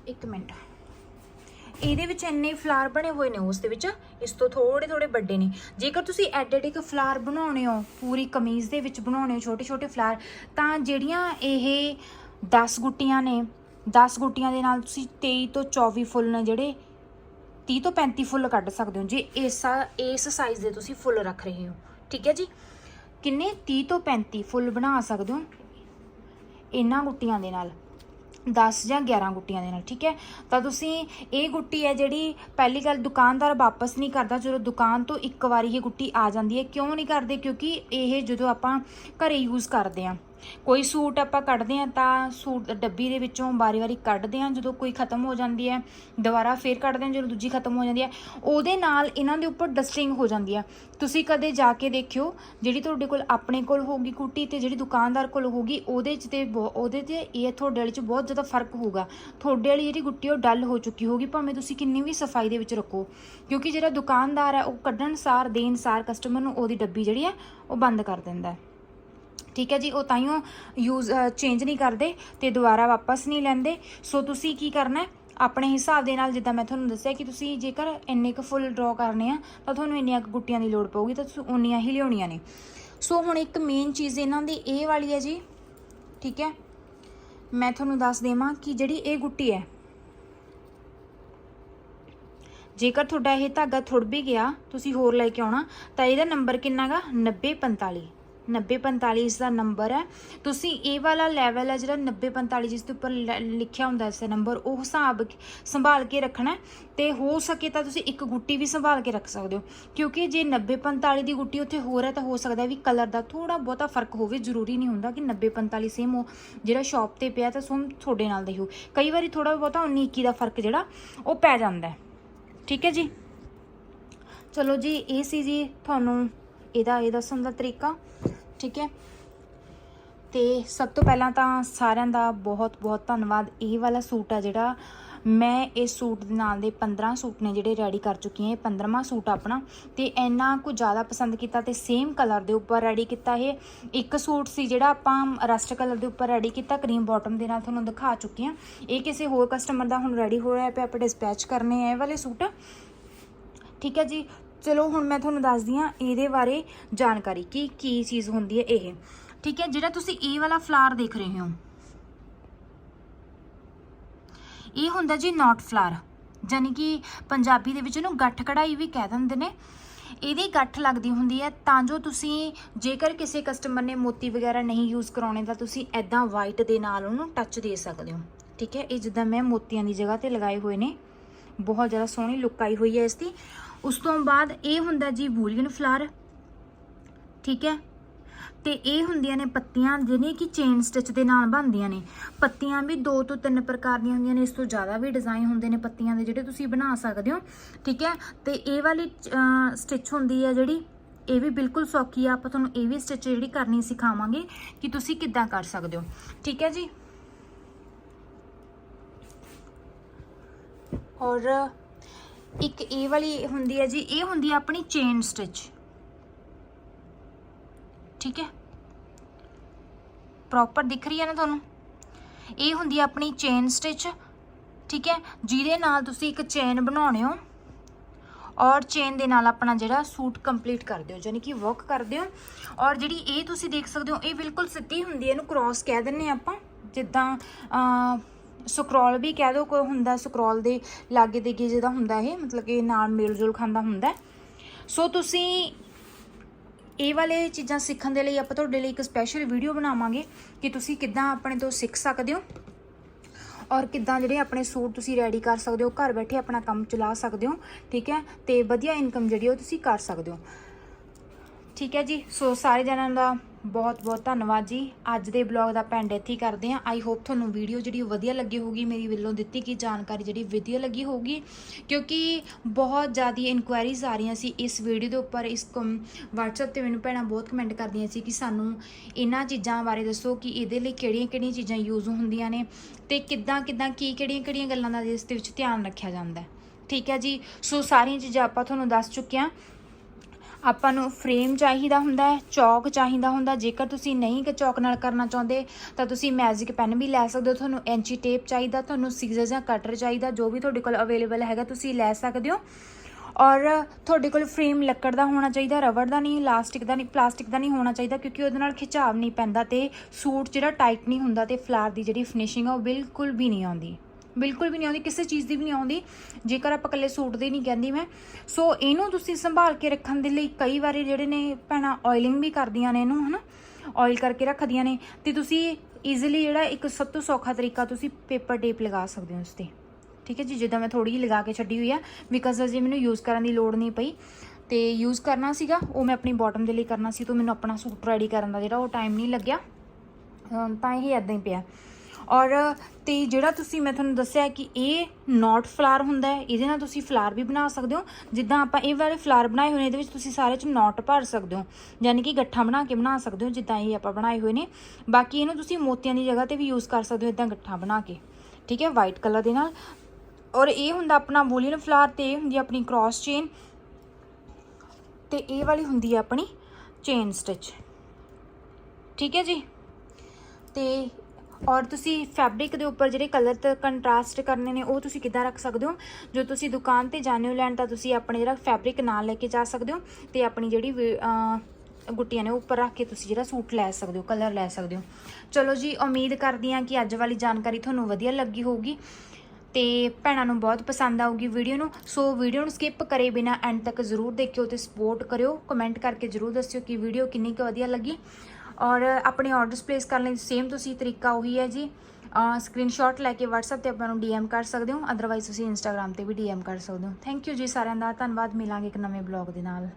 ਇੱਕ ਮਿੰਟ। ਇਹਦੇ ਵਿੱਚ ਇੰਨੇ ਫਲਾਰ ਬਣੇ ਹੋਏ ਨੇ ਉਸ ਦੇ ਵਿੱਚ। ਇਸ ਤੋਂ ਥੋੜੇ ਥੋੜੇ ਵੱਡੇ ਨੇ। ਜੇਕਰ ਤੁਸੀਂ ਐਡਡ ਇੱਕ ਫਲਾਰ ਬਣਾਉਣੇ ਹੋ, ਪੂਰੀ ਕਮੀਜ਼ ਦੇ ਵਿੱਚ ਬਣਾਉਣੇ ਹੋ, ਛੋਟੇ ਛੋਟੇ ਫਲਾਰ, ਤਾਂ ਜਿਹੜੀਆਂ ਇਹ 10 ਗੁੱਟੀਆਂ ਨੇ 10 ਗੁੱਟੀਆਂ ਦੇ ਨਾਲ ਤੁਸੀਂ 23 ਤੋਂ 24 ਫੁੱਲ ਨੇ ਜਿਹੜੇ 30 ਤੋਂ 35 ਫੁੱਲ ਕੱਢ ਸਕਦੇ ਹੋ, ਜੇ ਇਸ ਇਸ ਸਾਈਜ਼ ਦੇ ਤੁਸੀਂ ਫੁੱਲ ਰੱਖ ਰਹੇ ਹੋ। ਠੀਕ ਹੈ ਜੀ? ਕਿੰਨੇ? 30 ਤੋਂ 35 ਫੁੱਲ ਬਣਾ ਸਕਦੇ ਹੋ ਇਹਨਾਂ ਗੁੱਟੀਆਂ ਦੇ ਨਾਲ। 10 ਜਾਂ 11 ਗੁੱਟੀਆਂ ਦੇ ਨਾਲ, ਠੀਕ ਹੈ? ਤਾਂ ਤੁਸੀਂ ਇਹ ਗੁੱਟੀ ਹੈ ਜਿਹੜੀ ਪਹਿਲੀ ਗੱਲ ਦੁਕਾਨਦਾਰ ਵਾਪਸ ਨਹੀਂ ਕਰਦਾ, ਜਦੋਂ ਦੁਕਾਨ ਤੋਂ ਇੱਕ ਵਾਰੀ ਇਹ ਗੁੱਟੀ ਆ ਜਾਂਦੀ ਹੈ, ਕਿਉਂ ਨਹੀਂ ਕਰਦੇ? ਕਿਉਂਕਿ ਇਹ ਜਦੋਂ ਆਪਾਂ ਘਰੇ ਯੂਜ਼ ਕਰਦੇ ਆ ਕੋਈ ਸੂਟ ਆਪਾਂ ਕੱਢਦੇ ਆ ਤਾਂ ਸੂਟ ਡੱਬੀ ਦੇ ਵਿੱਚੋਂ ਵਾਰੀ-ਵਾਰੀ ਕੱਢਦੇ ਆ ਜਦੋਂ ਕੋਈ ਖਤਮ ਹੋ ਜਾਂਦੀ ਹੈ, ਦੁਬਾਰਾ ਫੇਰ ਕੱਢਦੇ ਆ ਜਦੋਂ ਦੂਜੀ ਖਤਮ ਹੋ ਜਾਂਦੀ ਹੈ, ਉਹਦੇ ਨਾਲ ਇਹਨਾਂ ਦੇ ਉੱਪਰ ਡਸਟਿੰਗ ਹੋ ਜਾਂਦੀ ਹੈ। ਤੁਸੀਂ ਕਦੇ ਜਾ ਕੇ ਦੇਖਿਓ, ਜਿਹੜੀ ਤੁਹਾਡੇ ਕੋਲ ਆਪਣੇ ਕੋਲ ਹੋਊਗੀ ਕੁੱਟੀ ਤੇ ਜਿਹੜੀ ਦੁਕਾਨਦਾਰ ਕੋਲ ਹੋਊਗੀ, ਉਹਦੇ 'ਚ ਤੇ ਬਹੁ- ਉਹਦੇ ਤੇ ਇਹ ਤੁਹਾਡੇ ਵਾਲੀ 'ਚ ਬਹੁਤ ਜ਼ਿਆਦਾ ਫ਼ਰਕ ਹੋਊਗਾ। ਤੁਹਾਡੇ ਵਾਲੀ ਜਿਹੜੀ ਗੁੱਟੀ ਉਹ ਡੱਲ ਹੋ ਚੁੱਕੀ ਹੋਊਗੀ, ਭਾਵੇਂ ਤੁਸੀਂ ਕਿੰਨੀ ਵੀ ਸਫ਼ਾਈ ਦੇ ਵਿੱਚ ਰੱਖੋ, ਕਿਉਂਕਿ ਜਿਹੜਾ ਦੁਕਾਨਦਾਰ ਹੈ, ਉਹ ਕੱਢਣ ਸਾਰ, ਦੇਣ ਸਾਰ ਕਸਟਮਰ ਨੂੰ ਉਹਦੀ ਡੱਬੀ ਜਿਹੜੀ ਹੈ, ਉਹ ਬੰਦ ਕਰ ਦਿੰਦਾ ਹੈ। ਠੀਕ ਹੈ ਜੀ, ਉਹ ਤਾਈਓ ਯੂਜ਼ ਚੇਂਜ ਨਹੀਂ ਕਰਦੇ ਤੇ ਦੁਬਾਰਾ ਵਾਪਸ ਨਹੀਂ ਲੈਂਦੇ। ਸੋ ਤੁਸੀਂ ਕੀ ਕਰਨਾ ਹੈ? ਆਪਣੇ ਹਿਸਾਬ ਦੇ ਨਾਲ ਜਿੱਦਾਂ ਮੈਂ ਤੁਹਾਨੂੰ ਦੱਸਿਆ ਕਿ ਤੁਸੀਂ ਜੇਕਰ ਇੰਨੇ ਕੁ ਫੁੱਲ ਡਰਾ ਕਰਨੇ ਆ, ਤਾਂ ਤੁਹਾਨੂੰ ਇੰਨੀਆਂ ਕੁ ਗੁੱਟੀਆਂ ਦੀ ਲੋੜ ਪਊਗੀ, ਤਾਂ ਤੁਸੀਂ ਉਨੀਆਂ ਹੀ ਲਿਆਉਣੀਆਂ ਨੇ। ਸੋ ਹੁਣ ਇੱਕ ਮੇਨ ਚੀਜ਼ ਇਹਨਾਂ ਦੀ ਇਹ ਵਾਲੀ ਹੈ ਜੀ, ਠੀਕ ਹੈ? ਮੈਂ ਤੁਹਾਨੂੰ ਦੱਸ ਦੇਵਾਂ ਕਿ ਜਿਹੜੀ ਇਹ ਗੁੱਟੀ ਹੈ, ਜੇਕਰ ਤੁਹਾਡਾ ਇਹ ਧਾਗਾ ਥੁੜ ਵੀ ਗਿਆ, ਤੁਸੀਂ ਹੋਰ ਲੈ ਕੇ ਆਉਣਾ, ਤਾਂ ਇਹਦਾ ਨੰਬਰ ਕਿੰਨਾਗਾ 9045 9045 ਇਸ ਦਾ ਨੰਬਰ ਹੈ। ਤੁਸੀਂ ਇਹ ਵਾਲਾ ਲੈਵਲ ਹੈ ਜਿਹੜਾ 9045 ਜਿਸ ਦੇ ਉੱਪਰ ਲ- ਲਿਖਿਆ ਹੁੰਦਾ ਇਸ ਨੰਬਰ ਉਹ ਹਿਸਾਬ ਸੰਭਾਲ ਕੇ ਰੱਖਣਾ ਹੈ ਤੇ ਹੋ ਸਕੇ ਤਾਂ ਤੁਸੀਂ ਇੱਕ ਗੁੱਟੀ ਵੀ ਸੰਭਾਲ ਕੇ ਰੱਖ ਸਕਦੇ ਹੋ। ਕਿਉਂਕਿ ਜੇ 9045 ਦੀ ਗੁੱਟੀ ਉੱਥੇ ਹੋਰ ਹੈ ਤਾਂ ਹੋ ਸਕਦਾ ਵੀ ਕਲਰ ਦਾ ਥੋੜਾ ਬਹੁਤਾ ਫ਼ਰਕ ਹੋਵੇ। ਜ਼ਰੂਰੀ ਨਹੀਂ ਹੁੰਦਾ ਕਿ 9045 ਸੇਮ ਹੋ। ਜਿਹੜਾ ਸ਼ਾਪ ਤੇ ਪਿਆ ਤਾਂ ਸੋਮ ਤੁਹਾਡੇ ਨਾਲ ਦੇ ਹੋ ਕਈ ਵਾਰੀ ਥੋੜਾ ਬਹੁਤਾ 19 21 ਦਾ ਫ਼ਰਕ ਜਿਹੜਾ ਉਹ ਪੈ ਜਾਂਦਾ ਠੀਕ ਹੈ ਜੀ? ਚਲੋ ਜੀ, ਇਹ ਸੀ ਜੀ ਤੁਹਾਨੂੰ ਇਹਦਾ ਇਹ ਦੱਸਣ ਦਾ ਤਰੀਕਾ। ਠੀਕ ਹੈ। ਤੇ ਸਭ ਤੋਂ ਪਹਿਲਾਂ ਤਾਂ ਸਾਰਿਆਂ ਦਾ ਬਹੁਤ ਬਹੁਤ ਧੰਨਵਾਦ। ਇਹ ਵਾਲਾ ਸੂਟ ਆ ਜਿਹੜਾ ਮੈਂ ਇਸ ਸੂਟ ਦੇ ਨਾਲ ਦੇ 15 ਸੂਟ ਨੇ ਜਿਹੜੇ ਰੈਡੀ ਕਰ ਚੁੱਕੀ ਹਾਂ। ਇਹ 15ਵਾਂ ਸੂਟ ਆਪਣਾ। ਤੇ ਇੰਨਾ ਕੁ ਜ਼ਿਆਦਾ ਪਸੰਦ ਕੀਤਾ ਤੇ ਸੇਮ ਕਲਰ ਦੇ ਉੱਪਰ ਰੈਡੀ ਕੀਤਾ ਇਹ। ਇੱਕ ਸੂਟ ਸੀ ਜਿਹੜਾ ਆਪਾਂ ਰਸਟ ਕਲਰ ਦੇ ਉੱਪਰ ਰੈਡੀ ਕੀਤਾ। ਕਰੀਮ ਬਾਟਮ ਦੇ ਨਾਲ ਤੁਹਾਨੂੰ ਦਿਖਾ ਚੁੱਕੀ ਹਾਂ। ਇਹ ਕਿਸੇ ਹੋਰ ਕਸਟਮਰ ਦਾ ਹੁਣ ਰੈਡੀ ਹੋਇਆ ਰਿਹਾ ਪਿਆ, ਆਪਾਂ ਡਿਸਪੈਚ ਕਰਨੇ ਆ ਇਹ ਵਾਲੇ ਸੂਟ। ਠੀਕ ਹੈ ਜੀ। ਚਲੋ, ਹੁਣ ਮੈਂ ਤੁਹਾਨੂੰ ਦੱਸਦੀ ਹਾਂ ਇਹਦੇ ਬਾਰੇ ਜਾਣਕਾਰੀ, ਕਿ, ਕੀ ਚੀਜ਼ ਹੁੰਦੀ ਹੈ ਇਹ। ਠੀਕ ਹੈ, ਜਿਹੜਾ ਤੁਸੀਂ ਇਹ ਵਾਲਾ ਫਲਾਰ ਦੇਖ ਰਹੇ ਹੋ। ਇਹ ਹੁੰਦਾ ਜੀ ਨਾਟ ਫਲਾਰ ਯਾਨੀ ਕਿ ਪੰਜਾਬੀ ਦੇ ਵਿੱਚ ਇਹਨੂੰ ਗੱਠ ਕਢਾਈ ਵੀ ਕਹਿ ਦਿੰਦੇ ਨੇ। ਇਹਦੀ ਗੱਠ ਲੱਗਦੀ ਹੁੰਦੀ ਹੈ, ਤਾਂ ਜੋ ਤੁਸੀਂ ਜੇਕਰ ਕਿਸੇ ਕਸਟਮਰ ਨੇ ਮੋਤੀ ਵਗੈਰਾ ਨਹੀਂ ਯੂਜ਼ ਕਰਾਉਣੇ, ਤਾਂ ਤੁਸੀਂ ਐਦਾਂ ਵਾਈਟ ਦੇ ਨਾਲ ਉਹਨੂੰ ਟੱਚ ਦੇ ਸਕਦੇ ਹੋ। ਠੀਕ ਹੈ, ਇਹ ਜਿੱਦਾਂ ਮੈਂ ਮੋਤੀਆਂ ਦੀ ਜਗ੍ਹਾ ਤੇ ਲਗਾਏ ਹੋਏ ਨੇ, ਬਹੁਤ ਜ਼ਿਆਦਾ ਸੋਹਣੀ ਲੁੱਕ ਆਈ ਹੋਈ ਹੈ ਇਸ ਦੀ। ਉਸ ਤੋਂ ਬਾਅਦ ਇਹ ਹੁੰਦਾ ਜੀ ਬੂਲੀਅਨ ਫਲਾਰ, ਠੀਕ ਹੈ? ਤੇ ਇਹ ਹੁੰਦੀਆਂ ਨੇ ਪੱਤੀਆਂ ਜਿਹੜੀਆਂ ਕਿ ਚੇਨ ਸਟਿਚ ਦੇ ਨਾਲ ਬਣਦੀਆਂ ਨੇ। ਪੱਤੀਆਂ ਵੀ ਦੋ ਤੋਂ ਤਿੰਨ ਪ੍ਰਕਾਰ ਦੀਆਂ ਹੁੰਦੀਆਂ ਨੇ, ਇਸ ਤੋਂ ਜ਼ਿਆਦਾ ਵੀ ਡਿਜ਼ਾਈਨ ਹੁੰਦੇ ਨੇ ਪੱਤੀਆਂ ਦੇ, ਜਿਹੜੇ ਤੁਸੀਂ ਬਣਾ ਸਕਦੇ ਹੋ, ਠੀਕ ਹੈ? ਤੇ ਇਹ ਵਾਲੀ ਸਟਿਚ ਹੁੰਦੀ ਹੈ ਜਿਹੜੀ, ਇਹ ਵੀ ਬਿਲਕੁਲ ਸੌਖੀ ਆ, ਆਪਾਂ ਤੁਹਾਨੂੰ ਇਹ ਵੀ ਸਟਿਚ ਜਿਹੜੀ ਕਰਨੀ ਸਿਖਾਵਾਂਗੇ ਕਿ ਤੁਸੀਂ ਕਿੱਦਾਂ ਕਰ ਸਕਦੇ ਹੋ, ਠੀਕ ਹੈ ਜੀ? ਔਰ ਇੱਕ ਇਹ ਵਾਲੀ ਹੁੰਦੀ ਹੈ ਜੀ, ਇਹ ਹੁੰਦੀ ਹੈ ਆਪਣੀ ਚੇਨ ਸਟਿਚ ਠੀਕ ਹੈ? ਪ੍ਰੋਪਰ ਦਿਖ ਰਹੀ ਹੈ ਨਾ ਤੁਹਾਨੂੰ? ਇਹ ਹੁੰਦੀ ਹੈ ਆਪਣੀ ਚੇਨ ਸਟਿਚ ਠੀਕ ਹੈ? ਜਿਹਦੇ ਨਾਲ ਤੁਸੀਂ ਇੱਕ ਚੇਨ ਬਣਾਉਣੇ ਹੋ ਔਰ ਚੇਨ ਦੇ ਨਾਲ ਆਪਣਾ ਜਿਹੜਾ ਸੂਟ ਕੰਪਲੀਟ ਕਰ ਦਿਓ, ਯਾਨੀ ਕਿ ਵਰਕ ਕਰਦੇ ਹੋ ਔਰ ਜਿਹੜੀ ਇਹ ਤੁਸੀਂ ਦੇਖ ਸਕਦੇ ਹੋ, ਇਹ ਬਿਲਕੁਲ ਸਿੱਧੀ ਹੁੰਦੀ ਹੈ, ਇਹਨੂੰ ਕ੍ਰਾਸ ਕਹਿ ਦਿੰਨੇ ਆਪਾਂ। ਜਿੱਦਾਂ ਸਕਰੋਲ ਵੀ ਕਹਿ ਦੋ, ਕੋਈ ਹੁੰਦਾ ਸਕਰੋਲ ਦੇ ਲਾਗੇ ਦੇ ਗੇ ਜਿਹਦਾ ਹੁੰਦਾ ਇਹ, ਮਤਲਬ ਕਿ ਨਾਲ ਮੇਲ ਜੋਲ ਖਾਂਦਾ ਹੁੰਦਾ ਸੋ ਤੁਸੀਂ ਇਹ ਵਾਲੇ ਚੀਜ਼ਾਂ ਸਿੱਖਣ ਦੇ ਲਈ ਆਪਾਂ ਤੁਹਾਡੇ ਲਈ ਇੱਕ ਸਪੈਸ਼ਲ ਵੀਡੀਓ ਬਣਾਵਾਂਗੇ ਕਿ ਤੁਸੀਂ ਕਿੱਦਾਂ ਆਪਣੇ ਤੋਂ ਸਿੱਖ ਸਕਦੇ ਹੋ ਔਰ ਕਿੱਦਾਂ ਜਿਹੜੇ ਆਪਣੇ ਸੂਟ ਤੁਸੀਂ ਰੈਡੀ ਕਰ ਸਕਦੇ ਹੋ, ਘਰ ਬੈਠੇ ਆਪਣਾ ਕੰਮ ਚਲਾ ਸਕਦੇ ਹੋ, ਠੀਕ ਹੈ? ਤੇ ਵਧੀਆ ਇਨਕਮ ਜਿਹੜੀ ਉਹ ਤੁਸੀਂ ਕਰ ਸਕਦੇ ਹੋ। ਠੀਕ ਹੈ ਜੀ। ਸੋ ਸਾਰੇ ਜਣਾਂ ਦਾ ਬਹੁਤ ਬਹੁਤ ਧੰਨਵਾਦ ਜੀ। ਅੱਜ ਦੇ ਬਲੌਗ ਦਾ ਪੈਂਡ ਇੱਥੇ ਹੀ ਕਰਦੇ ਹਾਂ। ਆਈ ਹੋਪ ਤੁਹਾਨੂੰ ਵੀਡੀਓ ਜਿਹੜੀ ਉਹ ਵਧੀਆ ਲੱਗੀ ਹੋਊਗੀ। ਮੇਰੀ ਵੱਲੋਂ ਦਿੱਤੀ ਗਈ ਜਾਣਕਾਰੀ ਜਿਹੜੀ ਵਧੀਆ ਲੱਗੀ ਹੋਊਗੀ। ਕਿਉਂਕਿ ਬਹੁਤ ਜ਼ਿਆਦਾ ਇਨਕੁਆਇਰੀਜ਼ ਆ ਰਹੀਆਂ ਸੀ ਇਸ ਵੀਡੀਓ ਦੇ ਉੱਪਰ। ਇਸ WhatsApp ਤੇ ਮੈਨੂੰ ਭੈਣਾਂ ਬਹੁਤ ਕਮੈਂਟ ਕਰਦੀਆਂ ਸੀ ਕਿ ਸਾਨੂੰ ਇਹਨਾਂ ਚੀਜ਼ਾਂ ਬਾਰੇ ਦੱਸੋ ਕਿ ਇਹਦੇ ਲਈ ਕਿਹੜੀਆਂ-ਕਿਹੜੀਆਂ ਚੀਜ਼ਾਂ ਯੂਜ਼ ਹੁੰਦੀਆਂ ਨੇ ਤੇ ਕਿੱਦਾਂ ਕਿੱਦਾਂ ਕੀ ਕਿਹੜੀਆਂ-ਕਿਹੜੀਆਂ ਗੱਲਾਂ ਦਾ ਇਸ ਦੇ ਵਿੱਚ ਧਿਆਨ ਰੱਖਿਆ ਜਾਂਦਾ ਹੈ। ਠੀਕ ਹੈ ਜੀ। ਸੋ ਸਾਰੀਆਂ ਚੀਜ਼ਾਂ ਆਪਾਂ ਤੁਹਾਨੂੰ ਦੱਸ ਚੁੱਕੇ ਹਾਂ। ਆਪਾਂ ਨੂੰ ਫਰੇਮ ਚਾਹੀਦਾ ਹੁੰਦਾ ਹੈ, ਚੌਕ ਚਾਹੀਦਾ ਹੁੰਦਾ ਜੇਕਰ ਤੁਸੀਂ ਨਹੀਂ ਕਿ ਚੌਕ ਨਾਲ ਕਰਨਾ ਚਾਹੁੰਦੇ, ਤਾਂ ਤੁਸੀਂ ਮੈਜਿਕ ਪੈਨ ਵੀ ਲੈ ਸਕਦੇ ਹੋ। ਤੁਹਾਨੂੰ ਐਂਚੀ ਟੇਪ ਚਾਹੀਦਾ, ਤੁਹਾਨੂੰ ਸੀਜ਼ਰ ਜਾਂ ਕਟਰ ਚਾਹੀਦਾ, ਜੋ ਵੀ ਤੁਹਾਡੇ ਕੋਲ ਅਵੇਲੇਬਲ ਹੈਗਾ, ਤੁਸੀਂ ਲੈ ਸਕਦੇ ਹੋ। ਔਰ ਤੁਹਾਡੇ ਕੋਲ ਫਰੇਮ ਲੱਕੜ ਦਾ ਹੋਣਾ ਚਾਹੀਦਾ, ਰਬੜ ਦਾ ਨਹੀਂ ਇਲਾਸਟਿਕ ਦਾ ਨਹੀਂ ਪਲਾਸਟਿਕ ਦਾ ਨਹੀਂ ਹੋਣਾ ਚਾਹੀਦਾ, ਕਿਉਂਕਿ ਉਹਦੇ ਨਾਲ ਖਿਚਾਵ ਨਹੀਂ ਪੈਂਦਾ ਤੇ ਸੂਟ ਜਿਹੜਾ ਟਾਈਟ ਨਹੀਂ ਹੁੰਦਾ ਤੇ ਫਲਾਰ ਦੀ ਜਿਹੜੀ ਫਿਨਿਸ਼ਿੰਗ ਆ ਉਹ ਬਿਲਕੁਲ ਵੀ ਨਹੀਂ ਆਉਂਦੀ। ਬਿਲਕੁਲ ਵੀ ਨਹੀਂ ਆਉਂਦੀ, ਕਿਸੇ ਚੀਜ਼ ਦੀ ਵੀ ਨਹੀਂ ਆਉਂਦੀ, ਜੇਕਰ ਆਪਾਂ ਇਕੱਲੇ ਸੂਟ ਦੀ ਨਹੀਂ ਕਹਿੰਦੀ ਮੈਂ। ਸੋ ਇਹਨੂੰ ਤੁਸੀਂ ਸੰਭਾਲ ਕੇ ਰੱਖਣ ਦੇ ਲਈ ਕਈ ਵਾਰੀ ਜਿਹੜੇ ਨੇ ਭੈਣਾਂ ਆਇਲਿੰਗ ਵੀ ਕਰਦੀਆਂ ਨੇ ਇਹਨੂੰ, ਹਨਾ? ਆਇਲ ਕਰਕੇ ਰੱਖਦੀਆਂ ਨੇ, ਤੇ ਤੁਸੀਂ ਈਜ਼ੀਲੀ ਜਿਹੜਾ ਇੱਕ ਸਭ ਤੋਂ ਸੌਖਾ ਤਰੀਕਾ ਤੁਸੀਂ ਪੇਪਰ ਟੇਪ ਲਗਾ ਸਕਦੇ ਹੋ ਉਸ ਤੇ ਠੀਕ ਹੈ ਜੀ? ਜਿੱਦਾਂ ਮੈਂ ਥੋੜੀ ਜਿਹੀ ਲਗਾ ਕੇ ਛੱਡੀ ਹੋਈ ਆ ਬਿਕਾਜ਼ ਅਜੇ ਮੈਨੂੰ ਯੂਜ਼ ਕਰਨ ਦੀ ਲੋੜ ਨਹੀਂ ਪਈ। ਤੇ ਯੂਜ਼ ਕਰਨਾ ਸੀਗਾ, ਉਹ ਮੈਂ ਆਪਣੀ ਬਾਟਮ ਦੇ ਲਈ ਕਰਨਾ ਸੀ, ਤੋਂ ਮੈਨੂੰ ਆਪਣਾ ਸੂਟ ਰੈਡੀ ਕਰਨ ਦਾ ਜਿਹੜਾ ਉਹ ਟਾਈਮ ਨਹੀਂ ਲੱਗਿਆ। ਤਾਂ ਇਹ ਇਦਾਂ ਹੀ ਪਿਆ। ਔਰ, ਤੇ ਜਿਹੜਾ ਤੁਸੀਂ, ਮੈਂ ਤੁਹਾਨੂੰ ਦੱਸਿਆ ਕਿ ਇਹ ਨੋਟ ਫਲਾਰ ਹੁੰਦਾ ਹੈ, ਇਹਦੇ ਨਾਲ ਤੁਸੀਂ ਫਲਾਰ ਵੀ ਬਣਾ ਸਕਦੇ ਹੋ। ਜਿੱਦਾਂ ਆਪਾਂ ਇਹ ਵਾਲੇ ਫਲਾਰ ਬਣਾਏ ਹੋਏ ਨੇ, ਇਹਦੇ ਵਿੱਚ ਤੁਸੀਂ ਸਾਰੇ ਚ ਨੋਟ ਭਰ ਸਕਦੇ ਹੋ। ਯਾਨੀ ਕਿ ਗੱਠਾਂ ਬਣਾ ਕੇ ਬਣਾ ਸਕਦੇ ਹੋ, ਜਿੱਦਾਂ ਇਹ ਆਪਾਂ ਬਣਾਏ ਹੋਏ ਨੇ। ਬਾਕੀ ਇਹਨੂੰ ਤੁਸੀਂ ਮੋਤੀਆਂ ਦੀ ਜਗ੍ਹਾ ਤੇ ਵੀ ਯੂਜ਼ ਕਰ ਸਕਦੇ ਹੋ ਇਦਾਂ ਗੱਠਾਂ ਬਣਾ ਕੇ। ਠੀਕ ਹੈ? ਵਾਈਟ ਕਲਰ ਦੇ ਨਾਲ। ਔਰ ਇਹ ਹੁੰਦਾ ਆਪਣਾ ਬੂਲੀਅਨ ਫਲਾਰ ਤੇ ਇਹ ਹੁੰਦੀ ਆਪਣੀ ਕ੍ਰਾਸ ਚੇਨ ਤੇ ਇਹ ਵਾਲੀ ਹੁੰਦੀ ਹੈ ਆਪਣੀ ਚੇਨ ਸਟਿਚ ਠੀਕ ਹੈ ਜੀ? ਤੇ ਔਰ ਤੁਸੀਂ ਫੈਬਰਿਕ ਦੇ ਉੱਪਰ ਜਿਹੜੇ ਕਲਰ ਤੇ ਕੰਟਰਾਸਟ ਕਰਨੇ ਨੇ, ਉਹ ਤੁਸੀਂ ਕਿੱਦਾਂ ਰੱਖ ਸਕਦੇ ਹੋ? ਜੋ ਤੁਸੀਂ ਦੁਕਾਨ ਤੇ ਜਾਂਦੇ ਹੋ ਲੈਣ, ਤਾਂ ਤੁਸੀਂ ਆਪਣੇ ਜਿਹੜਾ ਫੈਬਰਿਕ ਨਾਲ ਲੈ ਕੇ ਜਾ ਸਕਦੇ ਹੋ ਤੇ ਆਪਣੀ ਜਿਹੜੀ ਗੁੱਟੀਆਂ ਨੇ ਉੱਪਰ ਰੱਖ ਕੇ ਤੁਸੀਂ ਜਿਹੜਾ ਸੂਟ ਲੈ ਸਕਦੇ ਹੋ ਕਲਰ ਲੈ ਸਕਦੇ ਹੋ। ਚਲੋ ਜੀ, ਉਮੀਦ ਕਰਦੀ ਹਾਂ ਕਿ ਅੱਜ ਵਾਲੀ ਜਾਣਕਾਰੀ ਤੁਹਾਨੂੰ ਵਧੀਆ ਲੱਗੀ ਹੋਊਗੀ ਤੇ ਭੈਣਾਂ ਨੂੰ ਬਹੁਤ ਪਸੰਦ ਆਊਗੀ ਵੀਡੀਓ ਨੂੰ। ਸੋ ਵੀਡੀਓ ਨੂੰ ਸਕਿਪ ਕਰੇ ਬਿਨਾ ਐਂਡ ਤੱਕ ਜ਼ਰੂਰ ਦੇਖਿਓ ਤੇ ਸਪੋਰਟ ਕਰਿਓ। ਕਮੈਂਟ ਕਰਕੇ ਜ਼ਰੂਰ ਦੱਸਿਓ ਕਿ ਵੀਡੀਓ ਕਿੰਨੀ ਕੁ ਵਧੀਆ ਲੱਗੀ। ਔਰ ਆਪਣੇ ਆਰਡਰਸ ਪਲੇਸ ਕਰਨ ਲਈ ਸੇਮ ਤੁਸੀਂ ਤਰੀਕਾ ਉਹੀ ਹੈ ਜੀ। ਸਕਰੀਨਸ਼ਾਟ ਲੈ ਕੇ WhatsApp ਤੇ ਆਪਾਂ ਨੂੰ DM ਕਰ ਸਕਦੇ ਹੋ ਅਦਰਵਾਈਜ਼ ਤੁਸੀਂ Instagram ਤੇ ਵੀ DM ਕਰ ਸਕਦੇ ਹੋ। ਥੈਂਕ ਯੂ ਜੀ ਸਾਰਿਆਂ ਦਾ, ਧੰਨਵਾਦ, ਮਿਲਾਂਗੇ ਇੱਕ ਨਵੇਂ ਬਲੌਗ ਦੇ ਨਾਲ।